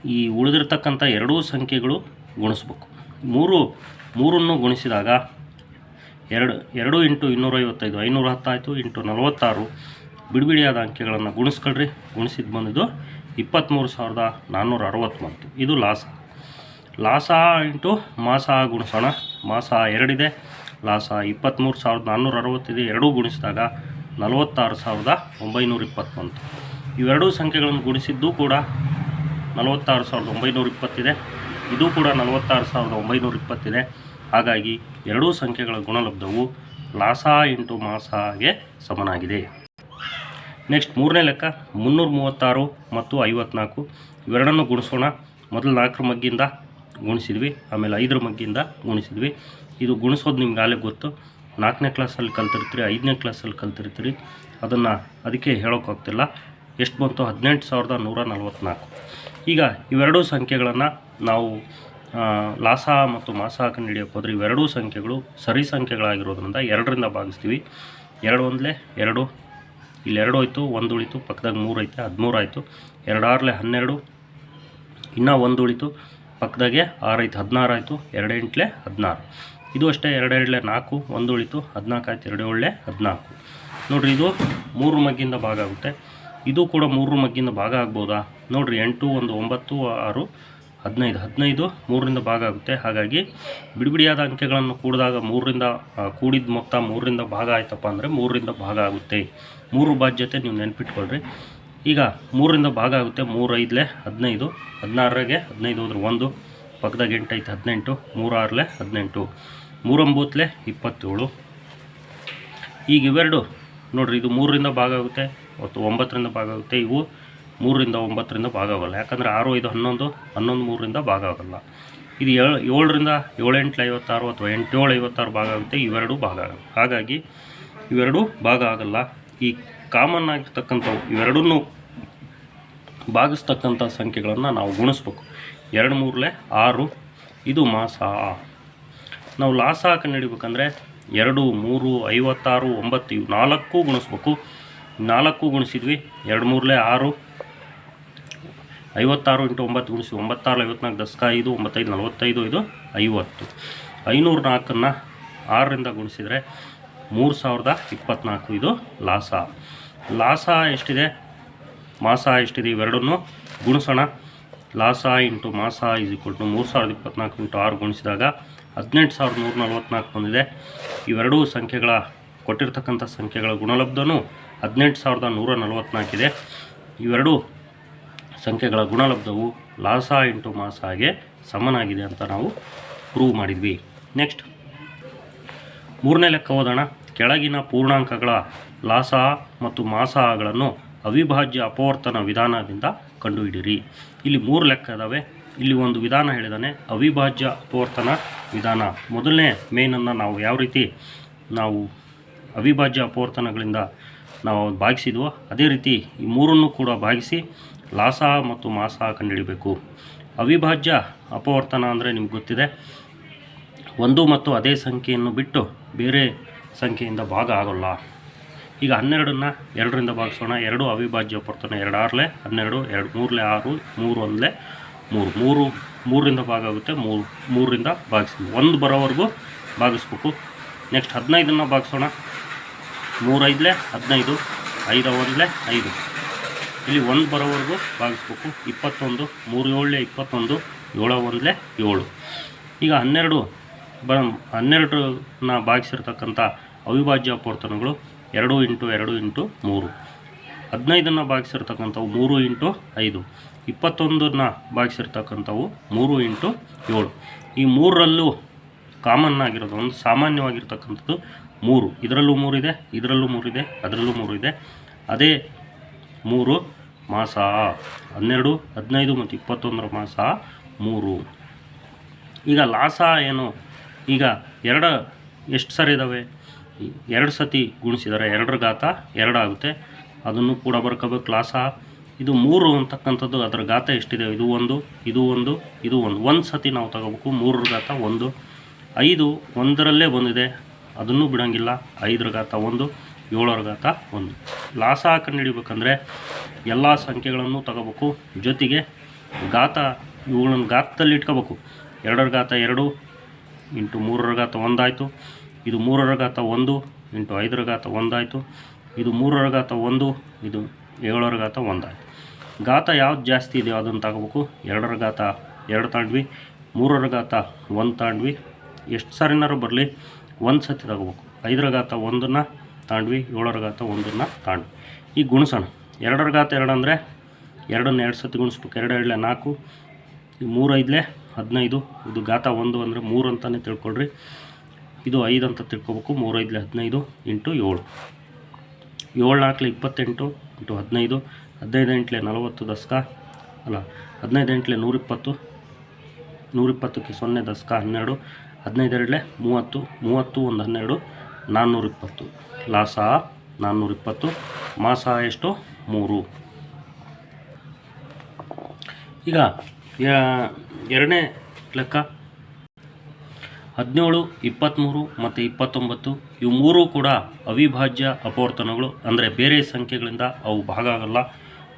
ಈ ಉಳಿದಿರ್ತಕ್ಕಂಥ ಎರಡೂ ಸಂಖ್ಯೆಗಳು ಗುಣಿಸ್ಬೇಕು. ಮೂರು ಮೂರನ್ನು ಗುಣಿಸಿದಾಗ ಎರಡು ಎರಡು ಇಂಟು ಇನ್ನೂರೈವತ್ತೈದು, ಐನೂರ ಹತ್ತಾಯಿತು, ಇಂಟು ನಲವತ್ತಾರು. ಬಿಡಿಬಿಡಿಯಾದ ಅಂಕೆಗಳನ್ನು ಗುಣಿಸ್ಕೊಳ್ರಿ. ಗುಣಿಸಿದ್ದು ಬಂದಿದ್ದು ಇಪ್ಪತ್ತ್ಮೂರು ಸಾವಿರದ ನಾನ್ನೂರ ಅರವತ್ತು ಬಂತು ಇದು ಲಾಸ. ಲಾಸ ಇಂಟು ಮಾಸ ಗುಣಿಸೋಣ. ಮಾಸ ಎರಡಿದೆ. ಲಾಸ ಇಪ್ಪತ್ತ್ಮೂರು ಸಾವಿರದ ನಾನ್ನೂರ ಅರವತ್ತಿದೆ. ಎರಡೂ ಗುಣಿಸಿದಾಗ ನಲವತ್ತಾರು ಸಾವಿರದ ಒಂಬೈನೂರ ಇಪ್ಪತ್ತು ಬಂತು ಇವೆರಡೂ ಸಂಖ್ಯೆಗಳನ್ನು ಗುಣಿಸಿದ್ದು ಕೂಡ ನಲವತ್ತಾರು ಸಾವಿರದ ಒಂಬೈನೂರ ಇಪ್ಪತ್ತಿದೆ. ಇದು ಕೂಡ ನಲವತ್ತಾರು ಸಾವಿರದ ಒಂಬೈನೂರ ಇಪ್ಪತ್ತಿದೆ. ಹಾಗಾಗಿ ಎರಡೂ ಸಂಖ್ಯೆಗಳ ಗುಣಲಬ್ಧವು ಲಾಸ ಇಂಟು ಮಾಸಾಗೆ ಸಮನಾಗಿದೆ. ನೆಕ್ಸ್ಟ್ ಮೂರನೇ ಲೆಕ್ಕ ಮುನ್ನೂರ ಮೂವತ್ತಾರು ಮತ್ತು ಐವತ್ನಾಲ್ಕು. ಇವೆರಡನ್ನು ಗುಣಿಸೋಣ. ಮೊದಲು ನಾಲ್ಕರ ಮಗ್ಗಿಂದ ಗುಣಿಸಿದ್ವಿ, ಆಮೇಲೆ ಐದರ ಮಗ್ಗಿಂದ ಗುಣಿಸಿದ್ವಿ. ಇದು ಗುಣಿಸೋದು ನಿಮ್ಗೆ ಆಗಲೇ ಗೊತ್ತು. ನಾಲ್ಕನೇ ಕ್ಲಾಸಲ್ಲಿ ಕಲ್ತಿರ್ತೀರಿ, ಐದನೇ ಕ್ಲಾಸಲ್ಲಿ ಕಲ್ತಿರ್ತೀರಿ. ಅದನ್ನು ಅದಕ್ಕೆ ಹೇಳೋಕ್ಕಾಗ್ತಿಲ್ಲ ಎಷ್ಟು ಬಂತು? ಹದಿನೆಂಟು ಸಾವಿರದ ನೂರ ನಲ್ವತ್ತ್ನಾಲ್ಕು ಈಗ ಇವೆರಡೂ ಸಂಖ್ಯೆಗಳನ್ನು ನಾವು ಲಾಸ ಮತ್ತು ಮಾಸ ಹಾಕೊಂಡು ಹಿಡಿಯೋಕೆ ಹೋದರೆ ಇವೆರಡೂ ಸಂಖ್ಯೆಗಳು ಸರಿ ಸಂಖ್ಯೆಗಳಾಗಿರೋದ್ರಿಂದ ಎರಡರಿಂದ ಭಾಗಿಸ್ತೀವಿ. ಎರಡು ಒಂದಲೇ ಎರಡು, ಇಲ್ಲಿ ಎರಡು ಹೋಯ್ತು, ಒಂದು ಉಳಿತು, ಪಕ್ಕದಾಗ ಮೂರು ಐತೆ, ಹದಿಮೂರು ಆಯಿತು. ಎರಡು ಆರಲೆ ಹನ್ನೆರಡು, ಇನ್ನೂ ಒಂದು ಉಳಿತು, ಪಕ್ಕದಾಗೆ ಆರು ಐತೆ, ಹದಿನಾರು ಆಯಿತು ಎರಡು ಎಂಟ್ಲೆ ಹದಿನಾರು. ಇದು ಅಷ್ಟೇ ಎರಡು ಎರಡಲೆ ನಾಲ್ಕು, ಒಂದು ಉಳಿತು, ಹದಿನಾಲ್ಕು ಆಯ್ತು ಎರಡು ಏಳಲೆ ಹದಿನಾಲ್ಕು. ನೋಡಿರಿ, ಇದು ಮೂರು ಮಗ್ಗಿಂದ ಭಾಗ ಆಗುತ್ತೆ. ಇದು ಕೂಡ ಮೂರು ಮಗ್ಗಿಂದ ಭಾಗ ಆಗ್ಬೋದಾ? ನೋಡಿರಿ, ಎಂಟು, ಒಂದು, ಒಂಬತ್ತು, ಆರು ಹದಿನೈದು ಹದಿನೈದು, ಮೂರರಿಂದ ಭಾಗ ಆಗುತ್ತೆ. ಹಾಗಾಗಿ ಬಿಡಿಬಿಡಿಯಾದ ಅಂಕೆಗಳನ್ನು ಕೂಡಿದಾಗ ಮೂರರಿಂದ ಕೂಡಿದ ಮೊತ್ತ ಮೂರರಿಂದ ಭಾಗ ಆಯ್ತಪ್ಪ ಅಂದರೆ ಮೂರರಿಂದ ಭಾಗ ಆಗುತ್ತೆ. ಮೂರು ಬಾಧ್ಯತೆ ನೀವು ನೆನಪಿಟ್ಕೊಳ್ರಿ. ಈಗ ಮೂರರಿಂದ ಭಾಗ ಆಗುತ್ತೆ ಮೂರು ಐದಲೆ ಹದಿನೈದು, ಹದಿನಾರರಾಗೆ ಹದಿನೈದು ಹೋದ್ರೆ ಒಂದು, ಪಕ್ಕದಾಗ ಎಂಟು ಐತೆ ಹದಿನೆಂಟು, ಮೂರಾರಲೆ ಹದಿನೆಂಟು, ಮೂರೊಂಬತ್ತಲೆ ಇಪ್ಪತ್ತೇಳು. ಈಗ ಇವೆರಡು ನೋಡಿರಿ, ಇದು ಮೂರರಿಂದ ಭಾಗ ಆಗುತ್ತೆ, ಮತ್ತು ಒಂಬತ್ತರಿಂದ ಭಾಗ ಆಗುತ್ತೆ. ಇವು ಮೂರರಿಂದ ಒಂಬತ್ತರಿಂದ ಭಾಗ ಆಗೋಲ್ಲ ಯಾಕಂದರೆ ಆರು, ಐದು, ಹನ್ನೊಂದು ಹನ್ನೊಂದು, ಮೂರರಿಂದ ಭಾಗ ಆಗೋಲ್ಲ ಇದು ಏಳು, ಏಳರಿಂದ ಏಳೆಂಟು ಐವತ್ತಾರು ಅಥವಾ ಎಂಟೇಳು ಐವತ್ತಾರು ಭಾಗ ಆಗುತ್ತೆ, ಇವೆರಡೂ ಭಾಗ ಆಗಲ್ಲ ಹಾಗಾಗಿ ಇವೆರಡು ಭಾಗ ಆಗಲ್ಲ. ಈ ಕಾಮನ್ ಆಗಿರ್ತಕ್ಕಂಥವು, ಇವೆರಡನ್ನೂ ಭಾಗಿಸ್ತಕ್ಕಂಥ ಸಂಖ್ಯೆಗಳನ್ನು ನಾವು ಗುಣಿಸ್ಬೇಕು. ಎರಡು ಮೂರಲೆ ಆರು, ಇದು ಮಾಸ ನಾವು ಲಾಸ ಕಂಡುಹಿಡಿಬೇಕಂದ್ರೆ ಎರಡು, ಮೂರು, ಐವತ್ತಾರು, ಒಂಬತ್ತು, ಇವು ನಾಲ್ಕು ಗುಣಿಸ್ಬೇಕು. ನಾಲ್ಕು ಗುಣಿಸಿದ್ವಿ, ಎರಡು ಮೂರಲೆ ಆರು ಐವತ್ತಾರು ಇಂಟು ಒಂಬತ್ತು ಗುಣಿಸಿ ಒಂಬತ್ತಾರು, ಐವತ್ನಾಲ್ಕು ದಶಕ ಐದು, ಒಂಬತ್ತೈದು, ನಲವತ್ತೈದು, ಇದು ಐವತ್ತು. ಐನೂರ ನಾಲ್ಕನ್ನು ಆರರಿಂದ ಗುಣಿಸಿದರೆ ಮೂರು ಸಾವಿರದ ಇಪ್ಪತ್ತ್ನಾಲ್ಕು ಇದು ಲಾಸ. ಲಾಸ ಎಷ್ಟಿದೆ? ಮಾಸ ಎಷ್ಟಿದೆ? ಇವೆರಡನ್ನು ಗುಣಿಸೋಣ. ಲಾಸ ಇಂಟು ಮಾಸ ಈಸ್ ಈಕ್ವಲ್ ಟು ಮೂರು ಸಾವಿರದ ಇಪ್ಪತ್ನಾಲ್ಕು ಇಂಟು ಆರು ಗುಣಿಸಿದಾಗ ಹದಿನೆಂಟು ಸಾವಿರದ ನೂರ ನಲ್ವತ್ನಾಲ್ಕು ಬಂದಿದೆ. ಇವೆರಡೂ ಸಂಖ್ಯೆಗಳ, ಕೊಟ್ಟಿರ್ತಕ್ಕಂಥ ಸಂಖ್ಯೆಗಳ ಗುಣಲಬ್ಧನೂ ಹದಿನೆಂಟು ಸಾವಿರದ ನೂರ ನಲವತ್ನಾಲ್ಕಿದೆ. ಇವೆರಡೂ ಸಂಖ್ಯೆಗಳ ಗುಣಲಬ್ಧವು ಲಾಸ ಇಂಟು ಮಾಸಾಗೆ ಸಮನಾಗಿದೆ ಅಂತ ನಾವು ಪ್ರೂವ್ ಮಾಡಿದ್ವಿ. ನೆಕ್ಸ್ಟ್ ಮೂರನೇ ಲೆಕ್ಕ ಓದೋಣ. ಕೆಳಗಿನ ಪೂರ್ಣಾಂಕಗಳ ಲಾಸ ಮತ್ತು ಮಾಸಗಳನ್ನು ಅವಿಭಾಜ್ಯ ಅಪವರ್ತನ ವಿಧಾನದಿಂದ ಕಂಡುಹಿಡಿಯಿರಿ. ಇಲ್ಲಿ ಮೂರು ಲೆಕ್ಕ ಇದ್ದಾವೆ ಇಲ್ಲಿ ಒಂದು ವಿಧಾನ ಹೇಳಿದಾನೆ, ಅವಿಭಾಜ್ಯ ಅಪವರ್ತನ ವಿಧಾನ. ಮೊದಲನೇ ಮೇನನ್ನು ನಾವು ಯಾವ ರೀತಿ ನಾವು ಅವಿಭಾಜ್ಯ ಅಪವರ್ತನಗಳಿಂದ ನಾವು ಭಾಗಿಸಿದ್ವೋ, ಅದೇ ರೀತಿ ಈ ಮೂರನ್ನು ಕೂಡ ಭಾಗಿಸಿ ಲಾಸ ಮತ್ತು ಮಾಸ ಕಂಡುಹಿಡಿಬೇಕು. ಅವಿಭಾಜ್ಯ, ಅಪವರ್ತನ ಅಂದರೆ ನಿಮ್ಗೆ ಗೊತ್ತಿದೆ. ಒಂದು ಮತ್ತು ಅದೇ ಸಂಖ್ಯೆಯನ್ನು ಬಿಟ್ಟು ಬೇರೆ ಸಂಖ್ಯೆಯಿಂದ ಭಾಗ ಆಗೋಲ್ಲ. ಈಗ ಹನ್ನೆರಡನ್ನು ಎರಡರಿಂದ ಭಾಗಿಸೋಣ. ಎರಡು ಅವಿಭಾಜ್ಯ, ಅಪವರ್ತನ ಎರಡು ಆರಲೆ, ಹನ್ನೆರಡು ಎರಡು ಮೂರಲೆ ಆರು, ಮೂರು ಒಂದಲೆ ಮೂರು. ಮೂರು, ಮೂರರಿಂದ ಭಾಗ ಆಗುತ್ತೆ. ಮೂರು, ಮೂರರಿಂದ ಭಾಗಿಸ್ಬೋದು ಒಂದು ಬರೋವರೆಗೂ ಭಾಗಿಸ್ಬೇಕು. ನೆಕ್ಸ್ಟ್ ಹದಿನೈದನ್ನು ಭಾಗಿಸೋಣ. ಮೂರೈದಲೆ, ಹದಿನೈದು ಐದು ಒಂದಲೆ ಐದು. ಇಲ್ಲಿ ಒಂದು ಬರೋವರೆಗೂ ಭಾಗಿಸ್ಬೇಕು. ಇಪ್ಪತ್ತೊಂದು ಮೂರು ಏಳಲೆ ಇಪ್ಪತ್ತೊಂದು ಏಳ ಒಂದಲೆ ಏಳು. ಈಗ ಹನ್ನೆರಡು ಬ ಹನ್ನೆರಡನ್ನ ಭಾಗಿಸಿರ್ತಕ್ಕಂಥ ಅವಿಭಾಜ್ಯ ಅಪವರ್ತನಗಳು ಎರಡು ಇಂಟು ಎರಡು ಇಂಟು ಮೂರು. ಹದಿನೈದನ್ನು ಭಾಗಿಸಿರ್ತಕ್ಕಂಥವು ಮೂರು ಇಂಟು ಐದು. ಇಪ್ಪತ್ತೊಂದನ್ನು ಭಾಗಿಸಿರ್ತಕ್ಕಂಥವು ಮೂರು ಇಂಟು ಏಳು. ಈ ಮೂರರಲ್ಲೂ ಕಾಮನ್ ಆಗಿರೋದು, ಒಂದು ಸಾಮಾನ್ಯವಾಗಿರ್ತಕ್ಕಂಥದ್ದು ಮೂರು. ಇದರಲ್ಲೂ ಮೂರಿದೆ ಇದರಲ್ಲೂ ಮೂರಿದೆ, ಅದರಲ್ಲೂ ಮೂರಿದೆ. ಅದೇ ಮೂರು, ಮಾಸ ಹನ್ನೆರಡು, ಹದಿನೈದು ಮತ್ತು ಇಪ್ಪತ್ತೊಂದರ ಮಾಸ ಮೂರು. ಈಗ ಲಾಸ ಏನು? ಈಗ ಎರಡು ಎಷ್ಟು ಸರಿ ಇದ್ದಾವೆ ಎರಡು ಸತಿ ಗುಣಿಸಿದರೆ ಎರಡರ ಘಾತ ಎರಡಾಗುತ್ತೆ ಅದನ್ನು ಕೂಡ ಬರ್ಕೋಬೇಕು ಲಾಸ. ಇದು ಮೂರು ಅಂತಕ್ಕಂಥದ್ದು, ಅದರ ಘಾತ ಎಷ್ಟಿದೆ? ಇದು ಒಂದು ಇದು ಒಂದು ಇದು ಒಂದು. ಒಂದು ಸತಿ ನಾವು ತಗೋಬೇಕು, ಮೂರರ ಘಾತ ಒಂದು. ಐದು ಒಂದರಲ್ಲೇ ಬಂದಿದೆ. ಅದನ್ನು ಬಿಡೋಂಗಿಲ್ಲ. ಐದರ ಘಾತ ಒಂದು. ಏಳರ ಘಾತ ಒಂದು. ಲಾಸ ಹಾಕೊಂಡು ಹಿಡಿಬೇಕಂದ್ರೆ ಎಲ್ಲ ಸಂಖ್ಯೆಗಳನ್ನು ತಗೋಬೇಕು. ಜೊತೆಗೆ ಘಾತ, ಇವುಗಳನ್ನು ಘಾತದಲ್ಲಿ ಇಟ್ಕೋಬೇಕು. ಎರಡರ ಘಾತ ಎರಡು, ಇಂಟು ಮೂರರ ಘಾತ ಒಂದಾಯಿತು. ಇದು ಮೂರರ ಘಾತ ಒಂದು, ಇಂಟು ಐದರ ಘಾತ ಒಂದಾಯಿತು. ಇದು ಮೂರರ ಘಾತ ಒಂದು, ಇದು ಏಳರ ಘಾತ ಒಂದಾಯಿತು. ಘಾತ ಯಾವ್ದು ಜಾಸ್ತಿ ಇದೆಯೋ ಅದನ್ನು ತಗೋಬೇಕು. ಎರಡರ ಘಾತ ಎರಡು ತಾಂಡ್ವಿ, ಮೂರರ ಘಾತ ಒಂದು ತಾಂಡ್ವಿ. ಎಷ್ಟು ಸಾರಿನಾರು ಬರಲಿ ಒಂದು ಸತಿ ತಗೋಬೇಕು. ಐದರ ಘಾತ ಒಂದನ್ನು ತಾಂಡ್ವಿ, ಏಳರ ಘಾತ ಒಂದನ್ನು ತಾಂಡ್ವಿ. ಈಗ ಗುಣಿಸೋಣ. ಎರಡರ ಘಾತ ಎರಡು ಅಂದರೆ ಎರಡನ್ನು ಎರಡು ಸತಿ ಗುಣಿಸ್ಬೇಕು. ಎರಡು ಎರಡಲೆ ನಾಲ್ಕು ಈ ಮೂರು ಐದಲೆ ಹದಿನೈದು. ಇದು ಘಾತ ಒಂದು ಅಂದರೆ ಮೂರು ಅಂತಲೇ ತಿಳ್ಕೊಳ್ರಿ. ಇದು ಐದು ಅಂತ ತಿಳ್ಕೊಬೇಕು. ಮೂರು ಐದಲೆ ಹದಿನೈದು ಇಂಟು ಏಳು. ಏಳು ನಾಲ್ಕಲೆ ಇಪ್ಪತ್ತೆಂಟು ಇಂಟು ಹದಿನೈದು. ಹದಿನೈದು ಎಂಟಲೆ ನಲವತ್ತು ದಶಕ ಅಲ್ಲ, ಹದಿನೈದು ಎಂಟಲೆ ನೂರಿಪ್ಪತ್ತು. ನೂರಿಪ್ಪತ್ತಕ್ಕೆ ಸೊನ್ನೆ ದಶಕ ಹನ್ನೆರಡು. ಹದಿನೈದು ಎರಡಲೆ ಮೂವತ್ತು. ಮೂವತ್ತು ಒಂದು ಹನ್ನೆರಡು ನಾನ್ನೂರಿಪ್ಪತ್ತು. ಲಾಸ ನಾನ್ನೂರಿಪ್ಪತ್ತು, ಮಾಸ ಎಷ್ಟು? ಮೂರು. ಈಗ ಎರಡನೇ ಲೆಕ್ಕ. ಹದಿನೇಳು ಇಪ್ಪತ್ತ್ಮೂರು ಮತ್ತು ಇಪ್ಪತ್ತೊಂಬತ್ತು, ಇವು ಮೂರೂ ಕೂಡ ಅವಿಭಾಜ್ಯ ಅಪವರ್ತನಗಳು. ಅಂದರೆ ಬೇರೆ ಸಂಖ್ಯೆಗಳಿಂದ ಅವು ಭಾಗ ಆಗಲ್ಲ.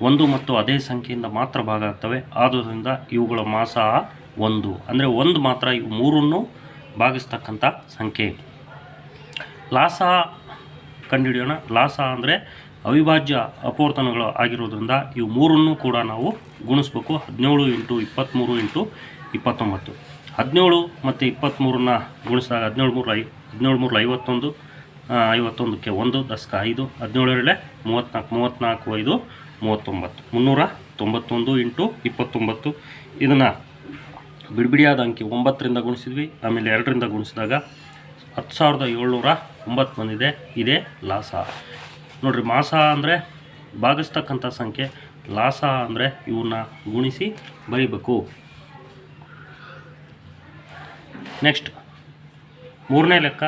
ಒಂದು ಮತ್ತು ಅದೇ ಸಂಖ್ಯೆಯಿಂದ ಮಾತ್ರ ಭಾಗ ಆಗ್ತವೆ. ಆದುದರಿಂದ ಇವುಗಳ ಮಾಸ ಒಂದು. ಅಂದರೆ ಒಂದು ಮಾತ್ರ ಇವು ಮೂರನ್ನು ಭಾಗಿಸ್ತಕ್ಕಂಥ ಸಂಖ್ಯೆ. ಲಾಸ ಕಂಡುಹಿಡಿಯೋಣ. ಲಾಸ ಅಂದರೆ ಅವಿಭಾಜ್ಯ ಅಪವರ್ತನಗಳು ಆಗಿರೋದ್ರಿಂದ ಇವು ಮೂರನ್ನು ಕೂಡ ನಾವು ಗುಣಿಸ್ಬೇಕು. ಹದಿನೇಳು ಇಂಟು ಇಪ್ಪತ್ತ್ಮೂರು ಇಂಟು ಇಪ್ಪತ್ತೊಂಬತ್ತು. ಹದಿನೇಳು ಮತ್ತು ಇಪ್ಪತ್ತ್ಮೂರನ್ನ ಗುಣಿಸಿದಾಗ ಹದಿನೇಳು ಮೂರು ಐ ಹದಿನೇಳು ಮೂರು ಐವತ್ತೊಂದು ಐವತ್ತೊಂದಕ್ಕೆ ಒಂದು ದಶಕ ಐದು ಹದಿನೇಳರಲ್ಲೇ ಮೂವತ್ತ್ನಾಲ್ಕು ಮೂವತ್ತ್ನಾಲ್ಕು ಐದು, ಮೂವತ್ತೊಂಬತ್ತು. ಮುನ್ನೂರ ತೊಂಬತ್ತೊಂದು ಇಂಟು ಇಪ್ಪತ್ತೊಂಬತ್ತು. ಇದನ್ನು ಬಿಡಿಬಿಡಿಯಾದ ಅಂಕಿ ಒಂಬತ್ತರಿಂದ ಗುಣಿಸಿದ್ವಿ, ಆಮೇಲೆ ಎರಡರಿಂದ ಗುಣಿಸಿದಾಗ ಹತ್ತು ಸಾವಿರದ ಏಳ್ನೂರ ಒಂಬತ್ತು ಬಂದಿದೆ. ಇದೇ ಲಾಸ. ನೋಡಿರಿ, ಮಾಸ ಅಂದರೆ ಭಾಗಿಸ್ತಕ್ಕಂಥ ಸಂಖ್ಯೆ. ಲಾಸ ಅಂದರೆ ಇವನ್ನ ಗುಣಿಸಿ ಬರೀಬೇಕು. ನೆಕ್ಸ್ಟ್ ಮೂರನೇ ಲೆಕ್ಕ.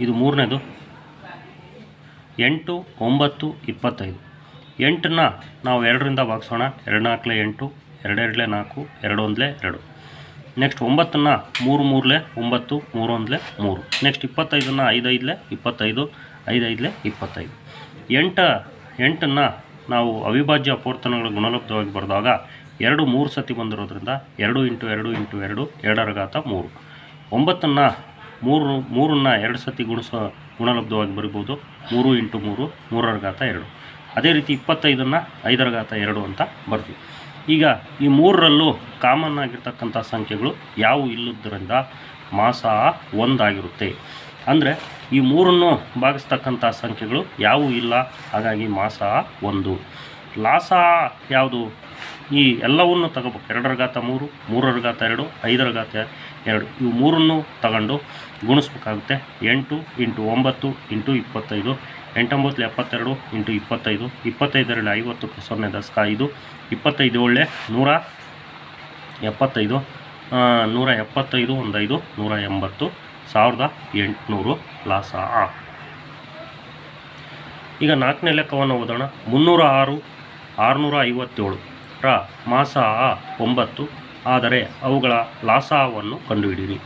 ಇದು ಮೂರನೇದು. ಎಂಟು, ಒಂಬತ್ತು, ಇಪ್ಪತ್ತೈದು. ಎಂಟನ್ನ ನಾವು ಎರಡರಿಂದ ಭಾಗಿಸೋಣ. ಎರಡು ನಾಲ್ಕಲೆ ಎಂಟು, ಎರಡೆರಡಲೆ ನಾಲ್ಕು ಎರಡು ಒಂದಲೇ ಎರಡು. ನೆಕ್ಸ್ಟ್ ಒಂಬತ್ತನ್ನ ಮೂರು ಮೂರಲೆ, ಒಂಬತ್ತು ಮೂರು ಒಂದಲೇ ಮೂರು. ನೆಕ್ಸ್ಟ್ ಇಪ್ಪತ್ತೈದನ್ನು ಐದೈದಲೆ ಇಪ್ಪತ್ತೈದು ಐದೈದಲೆ ಇಪ್ಪತ್ತೈದು. ಎಂಟ, ಎಂಟನ್ನು ನಾವು ಅವಿಭಾಜ್ಯ ಅಪವರ್ತನಗಳ ಗುಣಲಬ್ಧವಾಗಿ ಬರೆದಾಗ ಎರಡು ಮೂರು ಸತಿ ಬಂದಿರೋದ್ರಿಂದ ಎರಡು ಇಂಟು ಎರಡು ಇಂಟು ಎರಡು ಎರಡರ ಘಾತ ಮೂರು. ಒಂಬತ್ತನ್ನು ಮೂರು, ಮೂರನ್ನು ಎರಡು ಸತಿ ಗುಣಿಸೋ ಗುಣಲಬ್ಧವಾಗಿ ಬರಿಬೋದು. ಮೂರು ಇಂಟು ಮೂರು ಮೂರರ ಘಾತ ಎರಡು. ಅದೇ ರೀತಿ ಇಪ್ಪತ್ತೈದನ್ನು ಐದರ ಘಾತ ಎರಡು ಅಂತ ಬರ್ತೀವಿ. ಈಗ ಈ ಮೂರರಲ್ಲೂ ಕಾಮನ್ ಆಗಿರ್ತಕ್ಕಂಥ ಸಂಖ್ಯೆಗಳು ಯಾವು ಇಲ್ಲದ್ರಿಂದ ಮಾಸ ಒಂದಾಗಿರುತ್ತೆ. ಅಂದರೆ ಈ ಮೂರನ್ನು ಭಾಗಿಸ್ತಕ್ಕಂಥ ಸಂಖ್ಯೆಗಳು ಯಾವು ಇಲ್ಲ? ಹಾಗಾಗಿ ಮಾಸ ಒಂದು. ಲಾಸ ಯಾವುದು? ಈ ಎಲ್ಲವನ್ನು ತಗೋಬೇಕು. ಎರಡರ ಘಾತ ಮೂರು ಮೂರರ ಘಾತ ಎರಡು ಐದರ ಘಾತ ಎರಡು. ಇವು ಮೂರನ್ನು ತಗೊಂಡು ಗುಣಿಸ್ಬೇಕಾಗುತ್ತೆ ಎಂಟು ಇಂಟು ಒಂಬತ್ತು ಇಂಟು ಇಪ್ಪತ್ತೈದು. ಎಂಟೊಂಬತ್ತು ಎಪ್ಪತ್ತೆರಡು ಇಂಟು ಇಪ್ಪತ್ತೈದು, ಇಪ್ಪತ್ತೈದರಲ್ಲಿ ಐವತ್ತು ಸೊನ್ನೆ ದಶಕ ಐದು, ಇಪ್ಪತ್ತೈದು ಒಳ್ಳೆ ನೂರ ಎಪ್ಪತ್ತೈದು ನೂರ ಎಪ್ಪತ್ತೈದು ಒಂದು ಐದು ನೂರ ಎಂಬತ್ತು, ಸಾವಿರದ ಎಂಟುನೂರು ಲಾಸ. ಈಗ ನಾಲ್ಕನೇ ಲೆಕ್ಕವನ್ನು ಓದೋಣ. ಮುನ್ನೂರ ಆರು, ಆರುನೂರ ಐವತ್ತೇಳು ರ ಮಾಸ ಒಂಬತ್ತು, ಆದರೆ ಅವುಗಳ ಲಾಸವನ್ನು ಕಂಡುಹಿಡಿಯಿರಿ.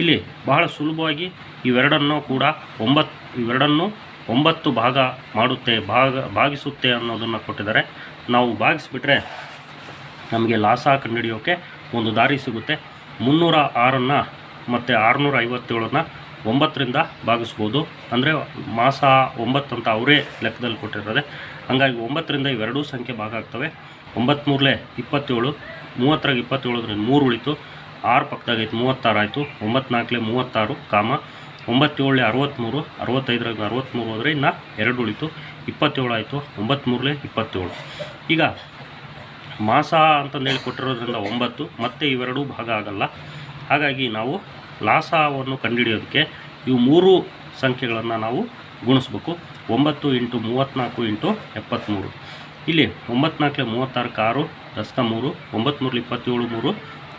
ಇಲ್ಲಿ ಬಹಳ ಸುಲಭವಾಗಿ ಇವೆರಡನ್ನೂ ಕೂಡ ಒಂಬತ್ತು ಇವೆರಡನ್ನೂ ಒಂಬತ್ತು ಭಾಗ ಮಾಡುತ್ತೆ, ಭಾಗ, ಭಾಗಿಸುತ್ತೆ ಅನ್ನೋದನ್ನು ಕೊಟ್ಟಿದ್ದಾರೆ. ನಾವು ಭಾಗಿಸ್ಬಿಟ್ರೆ ನಮಗೆ ಲಾಸ ಕಂಡುಹಿಡಿಯೋಕ್ಕೆ ಒಂದು ದಾರಿ ಸಿಗುತ್ತೆ. ಮುನ್ನೂರ ಆರನ್ನು ಮತ್ತು ಆರುನೂರ ಐವತ್ತೇಳನ್ನು ಒಂಬತ್ತರಿಂದ ಭಾಗಿಸ್ಬೋದು. ಅಂದರೆ ಮಾಸ ಒಂಬತ್ತು ಅಂತ ಅವರೇ ಲೆಕ್ಕದಲ್ಲಿ ಕೊಟ್ಟಿರ್ತದೆ ಹಂಗಾಗಿ ಒಂಬತ್ತರಿಂದ ಇವೆರಡೂ ಸಂಖ್ಯೆ ಭಾಗ ಆಗ್ತವೆ. ಒಂಬತ್ತ್ಮೂರಲೆ ಇಪ್ಪತ್ತೇಳು, ಮೂವತ್ತರಾಗ ಇಪ್ಪತ್ತೇಳದ್ರಿಂದ ಮೂರು ಉಳಿತು. ಆರು ಪಕ್ಕದಾಗೈತೆ, ಮೂವತ್ತಾರು ಆಯಿತು. ಒಂಬತ್ನಾಲ್ಕಲೆ ಮೂವತ್ತಾರು, ಕಾಮ. ಒಂಬತ್ತೇಳಲೆ ಅರವತ್ತ್ಮೂರು ಅರವತ್ತೈದರಾಗ ಅರವತ್ತ್ಮೂರು ಹೋದರೆ ಇನ್ನು ಎರಡು ಉಳಿತು. ಇಪ್ಪತ್ತೇಳು ಆಯಿತು ಒಂಬತ್ತ್ಮೂರಲೆ ಇಪ್ಪತ್ತೇಳು. ಈಗ ಮಾಸ ಅಂತಂದೇಳಿ ಕೊಟ್ಟಿರೋದ್ರಿಂದ ಒಂಬತ್ತು, ಮತ್ತೆ ಇವೆರಡೂ ಭಾಗ ಆಗಲ್ಲ. ಹಾಗಾಗಿ ನಾವು ಲಾಸವನ್ನು ಕಂಡುಹಿಡಿಯೋದಕ್ಕೆ ಇವು ಮೂರು ಸಂಖ್ಯೆಗಳನ್ನು ನಾವು ಗುಣಿಸ್ಬೇಕು. ಒಂಬತ್ತು ಇಂಟು ಮೂವತ್ತ್ನಾಲ್ಕು ಇಂಟು ಎಪ್ಪತ್ತ್ಮೂರು. ಇಲ್ಲಿ ಒಂಬತ್ನಾಲ್ಕಲೆ ಮೂವತ್ತಾರಕ್ಕೆ ಆರು ದಸ್ತ ಮೂರು, ಒಂಬತ್ತ್ಮೂರಲ್ಲಿ ಇಪ್ಪತ್ತೇಳು, ಮೂರು,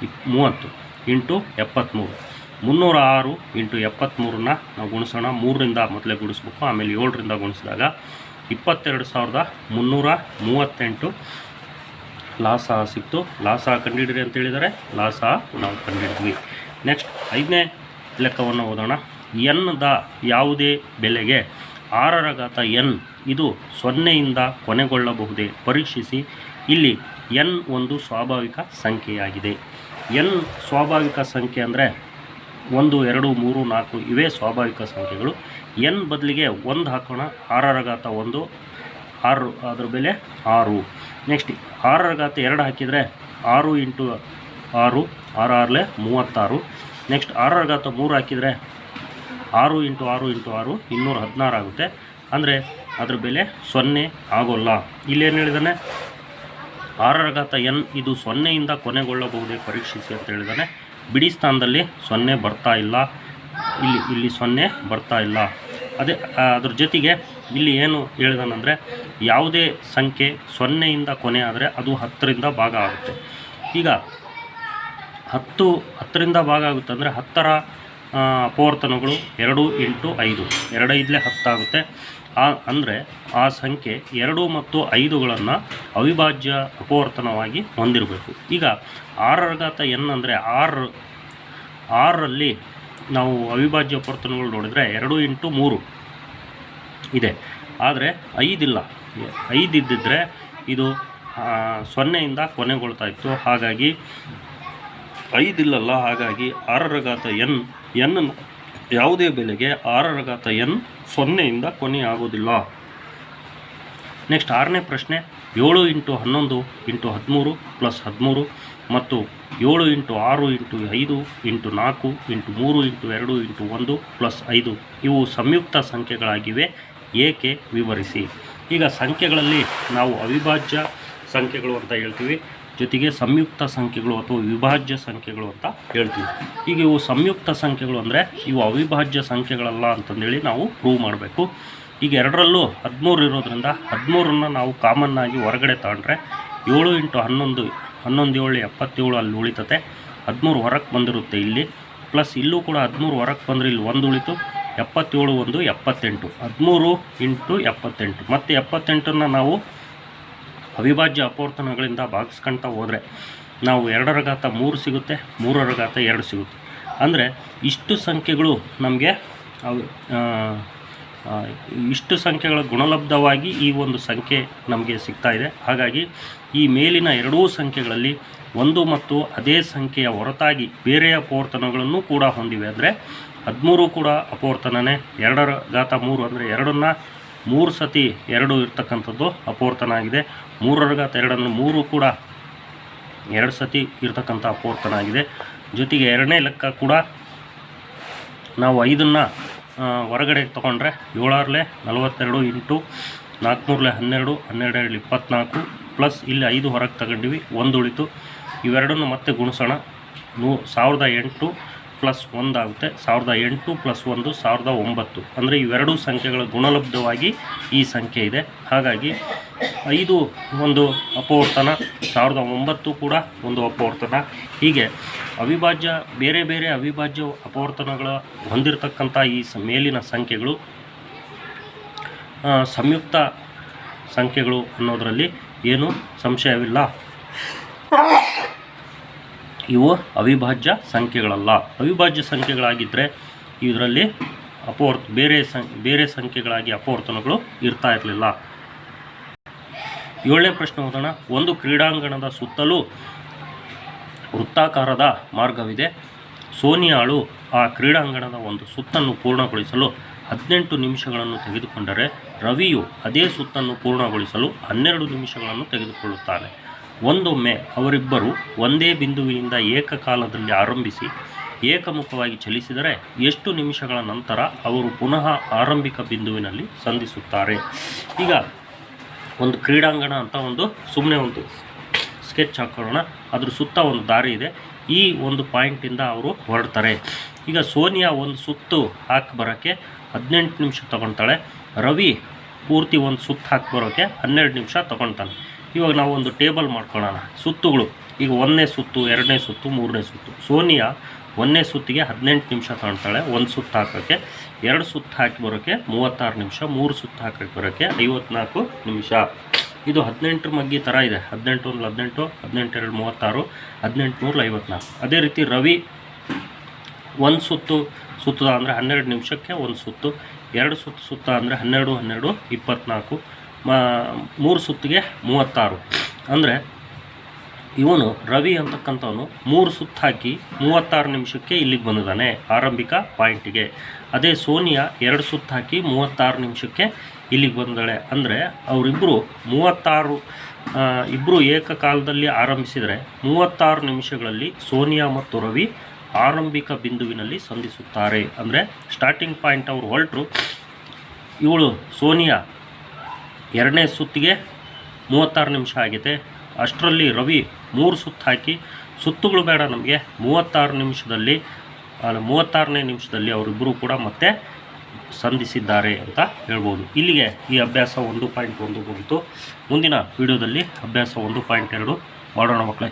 ಇಪ್, ಮೂವತ್ತು ಇಂಟು ಎಪ್ಪತ್ತ್ಮೂರು. ಮುನ್ನೂರ ಆರು ಇಂಟು ಎಪ್ಪತ್ತ್ಮೂರನ್ನ ನಾವು ಗುಣಿಸೋಣ. ಮೂರರಿಂದ ಮೊದಲೇ ಗುಣಿಸ್ಬೇಕು, ಆಮೇಲೆ ಏಳರಿಂದ ಗುಣಿಸಿದಾಗ ಇಪ್ಪತ್ತೆರಡು ಸಾವಿರದ ಮುನ್ನೂರ ಮೂವತ್ತೆಂಟು. ಲಾಸ ಸಿಕ್ತು. ಲಾಸ ಕಂಡಿಡಿರಿ ಅಂತ ಹೇಳಿದರೆ ಲಾಸ ನಾವು ಕಂಡಿಡಿದ್ವಿ ನೆಕ್ಸ್ಟ್ ಐದನೇ ಲೆಕ್ಕವನ್ನು ಓದೋಣ. ಎನ್ ದ ಯಾವುದೇ ಬೆಲೆಗೆ ಆರರ ಘಾತ ಎನ್ ಇದು ಸೊನ್ನೆಯಿಂದ ಕೊನೆಗೊಳ್ಳಬಹುದೇ? ಪರೀಕ್ಷಿಸಿ. ಇಲ್ಲಿ ಎನ್ ಒಂದು ಸ್ವಾಭಾವಿಕ ಸಂಖ್ಯೆಯಾಗಿದೆ. ಎನ್ ಸ್ವಾಭಾವಿಕ ಸಂಖ್ಯೆ ಅಂದರೆ ಒಂದು, ಎರಡು, ಮೂರು, ನಾಲ್ಕು ಇವೇ ಸ್ವಾಭಾವಿಕ ಸಂಖ್ಯೆಗಳು. ಎನ್ ಬದಲಿಗೆ ಒಂದು ಹಾಕೋಣ. ಆರರ ಘಾತ ಒಂದು, ಆರು ಅದ್ರ ಬೆಲೆ ಆರು. ನೆಕ್ಸ್ಟ್ ಆರರ ಘಾತ ಎರಡು ಹಾಕಿದರೆ ಆರು ಇಂಟು ಆರು ಆರು ಆರಲೆ ಮೂವತ್ತಾರು. ನೆಕ್ಸ್ಟ್ ಆರರ ಘಾತ ಮೂರು ಹಾಕಿದರೆ ಆರು ಇಂಟು ಆರು ಇಂಟು ಆರು ಇನ್ನೂರ ಹದಿನಾರು ಆಗುತ್ತೆ. ಅಂದರೆ ಅದ್ರ ಬೆಲೆ ಸೊನ್ನೆ ಆಗೋಲ್ಲ. ಇಲ್ಲೇನು ಹೇಳಿದಾನೆ? ಆರರ ಘಾತ ಎನ್ ಇದು ಸೊನ್ನೆಯಿಂದ ಕೊನೆಗೊಳ್ಳಬಹುದೇ ಪರೀಕ್ಷಿಸಿ ಅಂತ ಹೇಳಿದಾನೆ. ಬಿಡಿ ಸ್ಥಾನದಲ್ಲಿ ಸೊನ್ನೆ ಬರ್ತಾ ಇಲ್ಲ. ಇಲ್ಲಿ ಇಲ್ಲಿ ಸೊನ್ನೆ ಬರ್ತಾ ಇಲ್ಲ. ಅದೇ ಅದ್ರ ಜೊತೆಗೆ ಇಲ್ಲಿ ಏನು ಹೇಳಿದಾನಂದರೆ ಯಾವುದೇ ಸಂಖ್ಯೆ ಸೊನ್ನೆಯಿಂದ ಕೊನೆ ಆದರೆ ಅದು ಹತ್ತರಿಂದ ಭಾಗ ಆಗುತ್ತೆ. ಈಗ ಹತ್ತು, ಹತ್ತರಿಂದ ಭಾಗ ಆಗುತ್ತೆ ಅಂದರೆ ಹತ್ತರ ಅಪವರ್ತನಗಳು ಎರಡು ಎಂಟು ಐದು. ಎರಡೈದಲೇ ಹತ್ತಾಗುತ್ತೆ. ಆ, ಅಂದರೆ ಆ ಸಂಖ್ಯೆ ಎರಡು ಮತ್ತು ಐದುಗಳನ್ನು ಅವಿಭಾಜ್ಯ ಅಪವರ್ತನವಾಗಿ ಹೊಂದಿರಬೇಕು. ಈಗ ಆರರ ಘಾತ ಎನ್ ಅಂದರೆ ಆರು ಆರರಲ್ಲಿ ನಾವು ಅವಿಭಾಜ್ಯ ಅಪವರ್ತನಗಳು ನೋಡಿದರೆ ಎರಡು ಇಂಟು ಮೂರು ಇದೆ. ಆದರೆ ಐದಿಲ್ಲ. ಐದಿದ್ದರೆ ಇದು ಸೊನ್ನೆಯಿಂದ ಕೊನೆಗೊಳ್ತಾ ಇತ್ತು. ಹಾಗಾಗಿ ಐದಿಲ್ಲಲ್ಲ, ಹಾಗಾಗಿ ಆರರ ಘಾತ ಎನ್ ಎನ್ ಯಾವುದೇ ಬೆಲೆಗೆ ಆರರ ಘಾತ ಎನ್ ಸೊನ್ನೆಯಿಂದ ಕೊನೆಯಾಗೋದಿಲ್ಲ ನೆಕ್ಸ್ಟ್ ಆರನೇ ಪ್ರಶ್ನೆ, ಏಳು ಇಂಟು ಹನ್ನೊಂದು ಇಂಟು ಹದಿಮೂರು ಪ್ಲಸ್ ಹದಿಮೂರು ಮತ್ತು ಏಳು ಇಂಟು ಆರು ಇಂಟು ಐದು ಇಂಟು ನಾಲ್ಕು ಇಂಟು ಮೂರು ಇಂಟು ಎರಡು ಇಂಟು ಒಂದು ಪ್ಲಸ್ ಐದು. ಇವು ಸಂಯುಕ್ತ ಸಂಖ್ಯೆಗಳಾಗಿವೆ. ಏಕೆ? ವಿವರಿಸಿ. ಈಗ ಸಂಖ್ಯೆಗಳಲ್ಲಿ ನಾವು ಅವಿಭಾಜ್ಯ ಸಂಖ್ಯೆಗಳು ಅಂತ ಹೇಳ್ತೀವಿ. ಜೊತೆಗೆ ಸಂಯುಕ್ತ ಸಂಖ್ಯೆಗಳು ಅಥವಾ ವಿಭಾಜ್ಯ ಸಂಖ್ಯೆಗಳು ಅಂತ ಹೇಳ್ತೀವಿ. ಈಗ ಇವು ಸಂಯುಕ್ತ ಸಂಖ್ಯೆಗಳು ಅಂದರೆ ಇವು ಅವಿಭಾಜ್ಯ ಸಂಖ್ಯೆಗಳಲ್ಲ ಅಂತಂದೇಳಿ ನಾವು ಪ್ರೂವ್ ಮಾಡಬೇಕು. ಈಗ ಎರಡರಲ್ಲೂ ಹದಿಮೂರು ಇರೋದ್ರಿಂದ ಹದಿಮೂರನ್ನು ನಾವು ಕಾಮನ್ನಾಗಿ ಹೊರಗಡೆ ತಗೊಂಡ್ರೆ ಏಳು ಇಂಟು ಹನ್ನೊಂದು ಹನ್ನೊಂದು ಏಳು ಎಪ್ಪತ್ತೇಳು ಅಲ್ಲಿ ಉಳಿತತೆ. ಹದಿಮೂರು ಹೊರಕ್ಕೆ ಬಂದಿರುತ್ತೆ ಇಲ್ಲಿ. ಪ್ಲಸ್ ಇಲ್ಲೂ ಕೂಡ ಹದಿಮೂರು ಹೊರಕ್ಕೆ ಬಂದರೆ ಇಲ್ಲಿ ಒಂದು ಉಳಿತು. ಎಪ್ಪತ್ತೇಳು ಒಂದು ಎಪ್ಪತ್ತೆಂಟು. ಹದಿಮೂರು ಇಂಟು ಎಪ್ಪತ್ತೆಂಟು. ಮತ್ತು ಎಪ್ಪತ್ತೆಂಟನ್ನು ನಾವು ಅವಿಭಾಜ್ಯ ಅಪವರ್ತನಗಳಿಂದ ಭಾಗಿಸ್ಕೊಂತ ಹೋದರೆ ನಾವು ಎರಡರ ಘಾತ ಮೂರು ಸಿಗುತ್ತೆ ಮೂರರ ಘಾತ ಎರಡು ಸಿಗುತ್ತೆ. ಅಂದರೆ ಇಷ್ಟು ಸಂಖ್ಯೆಗಳು ನಮಗೆ ಅವು ಇಷ್ಟು ಸಂಖ್ಯೆಗಳ ಗುಣಲಬ್ಧವಾಗಿ ಈ ಒಂದು ಸಂಖ್ಯೆ ನಮಗೆ ಸಿಗ್ತಾ ಇದೆ. ಹಾಗಾಗಿ ಈ ಮೇಲಿನ ಎರಡೂ ಸಂಖ್ಯೆಗಳಲ್ಲಿ ಒಂದು ಮತ್ತು ಅದೇ ಸಂಖ್ಯೆಯ ಹೊರತಾಗಿ ಬೇರೆ ಅಪವರ್ತನಗಳನ್ನು ಕೂಡ ಹೊಂದಿವೆ. ಅಂದರೆ ಹದಿಮೂರು ಕೂಡ ಅಪವರ್ತನನೇ, ಎರಡರ ಘಾತ ಮೂರು ಅಂದರೆ ಎರಡನ್ನ ಮೂರು ಸತಿ ಎರಡು ಇರ್ತಕ್ಕಂಥದ್ದು ಅಪವರ್ತನ ಆಗಿದೆ ಮೂರರ ಘಾತ ಎರಡನ್ನು ಮೂರು ಕೂಡ ಎರಡು ಸತಿ ಇರತಕ್ಕಂಥ ಅಪವರ್ತನ ಆಗಿದೆ ಜೊತೆಗೆ ಎರಡನೇ ಲೆಕ್ಕ ಕೂಡ ನಾವು ಐದನ್ನು ಹೊರಗಡೆ ತೊಗೊಂಡ್ರೆ ಏಳಾರಲೆ ನಲವತ್ತೆರಡು ಇಂಟು ನಾಲ್ಕುನೂರಲೆ ಹನ್ನೆರಡು ಹನ್ನೆರಡು ಇಪ್ಪತ್ತ್ನಾಲ್ಕು ಪ್ಲಸ್ ಇಲ್ಲಿ ಐದು ಹೊರಗೆ ತಗೊಂಡಿವಿ ಒಂದು ಉಳಿತು ಇವೆರಡನ್ನು ಮತ್ತೆ ಗುಣಿಸೋಣ. ನೂ, ಸಾವಿರದ ಎಂಟು ಪ್ಲಸ್ ಒಂದಾಗುತ್ತೆ ಸಾವಿರದ ಎಂಟು ಪ್ಲಸ್ ಒಂದು, ಸಾವಿರದ ಒಂಬತ್ತು. ಅಂದರೆ ಇವೆರಡೂ ಸಂಖ್ಯೆಗಳ ಗುಣಲಬ್ಧವಾಗಿ ಈ ಸಂಖ್ಯೆ ಇದೆ. ಹಾಗಾಗಿ ಐದು ಒಂದು ಅಪವರ್ತನ, ಸಾವಿರದ ಒಂಬತ್ತು ಕೂಡ ಒಂದು ಅಪವರ್ತನ. ಹೀಗೆ ಅವಿಭಾಜ್ಯ, ಬೇರೆ ಬೇರೆ ಅವಿಭಾಜ್ಯ ಅಪವರ್ತನಗಳ ಹೊಂದಿರತಕ್ಕಂಥ ಈ ಮೇಲಿನ ಸಂಖ್ಯೆಗಳು ಸಂಯುಕ್ತ ಸಂಖ್ಯೆಗಳು ಅನ್ನೋದರಲ್ಲಿ ಏನು ಸಂಶಯವಿಲ್ಲ. ಇವು ಅವಿಭಾಜ್ಯ ಸಂಖ್ಯೆಗಳಲ್ಲ. ಅವಿಭಾಜ್ಯ ಸಂಖ್ಯೆಗಳಾಗಿದ್ದರೆ ಇದರಲ್ಲಿ ಅಪವರ್ತ ಬೇರೆ ಸಂ, ಬೇರೆ ಸಂಖ್ಯೆಗಳಾಗಿ ಅಪವರ್ತನಗಳು ಇರ್ತಾ ಇರಲಿಲ್ಲ. ಏಳನೇ ಪ್ರಶ್ನೆ ಓದೋಣ. ಒಂದು ಕ್ರೀಡಾಂಗಣದ ಸುತ್ತಲೂ ವೃತ್ತಾಕಾರದ ಮಾರ್ಗವಿದೆ. ಸೋನಿಯಾಳು ಆ ಕ್ರೀಡಾಂಗಣದ ಒಂದು ಸುತ್ತನ್ನು ಪೂರ್ಣಗೊಳಿಸಲು ಹದಿನೆಂಟು ನಿಮಿಷಗಳನ್ನು ತೆಗೆದುಕೊಂಡರೆ ರವಿಯು ಅದೇ ಸುತ್ತನ್ನು ಪೂರ್ಣಗೊಳಿಸಲು ಹನ್ನೆರಡು ನಿಮಿಷಗಳನ್ನು ತೆಗೆದುಕೊಳ್ಳುತ್ತಾನೆ. ಒಂದೊಮ್ಮೆ ಅವರಿಬ್ಬರು ಒಂದೇ ಬಿಂದುವಿನಿಂದ ಏಕಕಾಲದಲ್ಲಿ ಆರಂಭಿಸಿ ಏಕಮುಖವಾಗಿ ಚಲಿಸಿದರೆ ಎಷ್ಟು ನಿಮಿಷಗಳ ನಂತರ ಅವರು ಪುನಃ ಆರಂಭಿಕ ಬಿಂದುವಿನಲ್ಲಿ ಸಂಧಿಸುತ್ತಾರೆ. ಈಗ ಒಂದು ಕ್ರೀಡಾಂಗಣ ಅಂತ ಒಂದು ಸುಮ್ಮನೆ ಒಂದು ಸ್ಕೆಚ್ ಹಾಕೋಣ ಅದ್ರ ಸುತ್ತ ಒಂದು ದಾರಿ ಇದೆ. ಈ ಒಂದು ಪಾಯಿಂಟಿಂದ ಅವರು ಹೊರಡ್ತಾರೆ. ಈಗ ಸೋನಿಯಾ ಒಂದು ಸುತ್ತು ಹಾಕಿ ಬರೋಕ್ಕೆ ಹದಿನೆಂಟು ನಿಮಿಷ ತಗೊಳ್ತಾಳೆ. ರವಿ ಪೂರ್ತಿ ಒಂದು ಸುತ್ತು ಹಾಕಿ ಬರೋಕ್ಕೆ ಹನ್ನೆರಡು ನಿಮಿಷ ತೊಗೊಳ್ತಾನೆ. ಇವಾಗ ನಾವು ಒಂದು ಟೇಬಲ್ ಮಾಡ್ಕೊಳ್ಳೋಣ. ಸುತ್ತುಗಳು, ಈಗ ಒಂದನೇ ಸುತ್ತು, ಎರಡನೇ ಸುತ್ತು, ಮೂರನೇ ಸುತ್ತು. ಸೋನಿಯಾ ಒಂದನೇ ಸುತ್ತಿಗೆ ಹದಿನೆಂಟು ನಿಮಿಷ ತಗೊಳ್ತಾಳೆ, ಒಂದು ಸುತ್ತು ಹಾಕೋಕ್ಕೆ ಎರಡು ಸುತ್ತು ಹಾಕಿ ಬರೋಕ್ಕೆ ಮೂವತ್ತಾರು ನಿಮಿಷ, ಮೂರು ಸುತ್ತು ಹಾಕಕ್ಕೆ ಬರೋಕ್ಕೆ ಐವತ್ನಾಲ್ಕು ನಿಮಿಷ. ಇದು ಹದಿನೆಂಟು ಮಗ್ಗಿ ಥರ ಇದೆ. ಹದಿನೆಂಟು ಒಂದು ಹದಿನೆಂಟು ಹದಿನೆಂಟು ಎರಡು ಮೂವತ್ತಾರು, ಹದಿನೆಂಟು ನೂರ ಐವತ್ನಾಲ್ಕು. ಅದೇ ರೀತಿ ರವಿ ಒಂದು ಸುತ್ತು, ಸುತ್ತದ ಅಂದರೆ ಹನ್ನೆರಡು ನಿಮಿಷಕ್ಕೆ ಒಂದು ಸುತ್ತು. ಎರಡು ಸುತ್ತು, ಸುತ್ತ ಅಂದರೆ ಹನ್ನೆರಡು ಹನ್ನೆರಡು ಇಪ್ಪತ್ತ್ನಾಲ್ಕು ಮಾ, ಮೂರು ಸುತ್ತಿಗೆ ಮೂವತ್ತಾರು. ಅಂದರೆ ಇವನು ರವಿ ಅಂತಕ್ಕಂಥವನು ಮೂರು ಸುತ್ತು ಹಾಕಿ ಮೂವತ್ತಾರು ನಿಮಿಷಕ್ಕೆ ಇಲ್ಲಿಗೆ ಬಂದಿದ್ದಾನೆ ಆರಂಭಿಕ ಪಾಯಿಂಟಿಗೆ. ಅದೇ ಸೋನಿಯಾ ಎರಡು ಸುತ್ತು ಹಾಕಿ ಮೂವತ್ತಾರು ನಿಮಿಷಕ್ಕೆ ಇಲ್ಲಿಗೆ ಬಂದಾಳೆ. ಅಂದರೆ ಅವರಿಬ್ಬರು ಮೂವತ್ತಾರು ಇಬ್ಬರು ಏಕಕಾಲದಲ್ಲಿ ಆರಂಭಿಸಿದರೆ ಮೂವತ್ತಾರು ನಿಮಿಷಗಳಲ್ಲಿ ಸೋನಿಯಾ ಮತ್ತು ರವಿ ಆರಂಭಿಕ ಬಿಂದುವಿನಲ್ಲಿ ಸಂಧಿಸುತ್ತಾರೆ. ಅಂದರೆ ಸ್ಟಾರ್ಟಿಂಗ್ ಪಾಯಿಂಟ್ ಅವರು ಹೊರಟರು. ಇವಳು ಸೋನಿಯಾ ಎರಡನೇ ಸುತ್ತಿಗೆ ಮೂವತ್ತಾರು ನಿಮಿಷ ಆಗಿದೆ. ಅಷ್ಟರಲ್ಲಿ ರವಿ ಮೂರು ಸುತ್ತು ಹಾಕಿ, ಸುತ್ತುಗಳು ಬೇಡ ನಮಗೆ. ಮೂವತ್ತಾರು ನಿಮಿಷದಲ್ಲಿ ಮೂವತ್ತಾರನೇ ನಿಮಿಷದಲ್ಲಿ ಅವರಿಬ್ಬರು ಕೂಡ ಮತ್ತೆ ಸಂಧಿಸಿದ್ದಾರೆ ಅಂತ ಹೇಳ್ಬೋದು. ಇಲ್ಲಿಗೆ ಈ ಅಭ್ಯಾಸ ಒಂದು ಪಾಯಿಂಟ್ ಒಂದು ಬಂತು ಮುಂದಿನ ವಿಡಿಯೋದಲ್ಲಿ ಅಭ್ಯಾಸ ಒಂದು ಪಾಯಿಂಟ್ ಎರಡು ಮಾಡೋಣ ಮಕ್ಕಳೇ.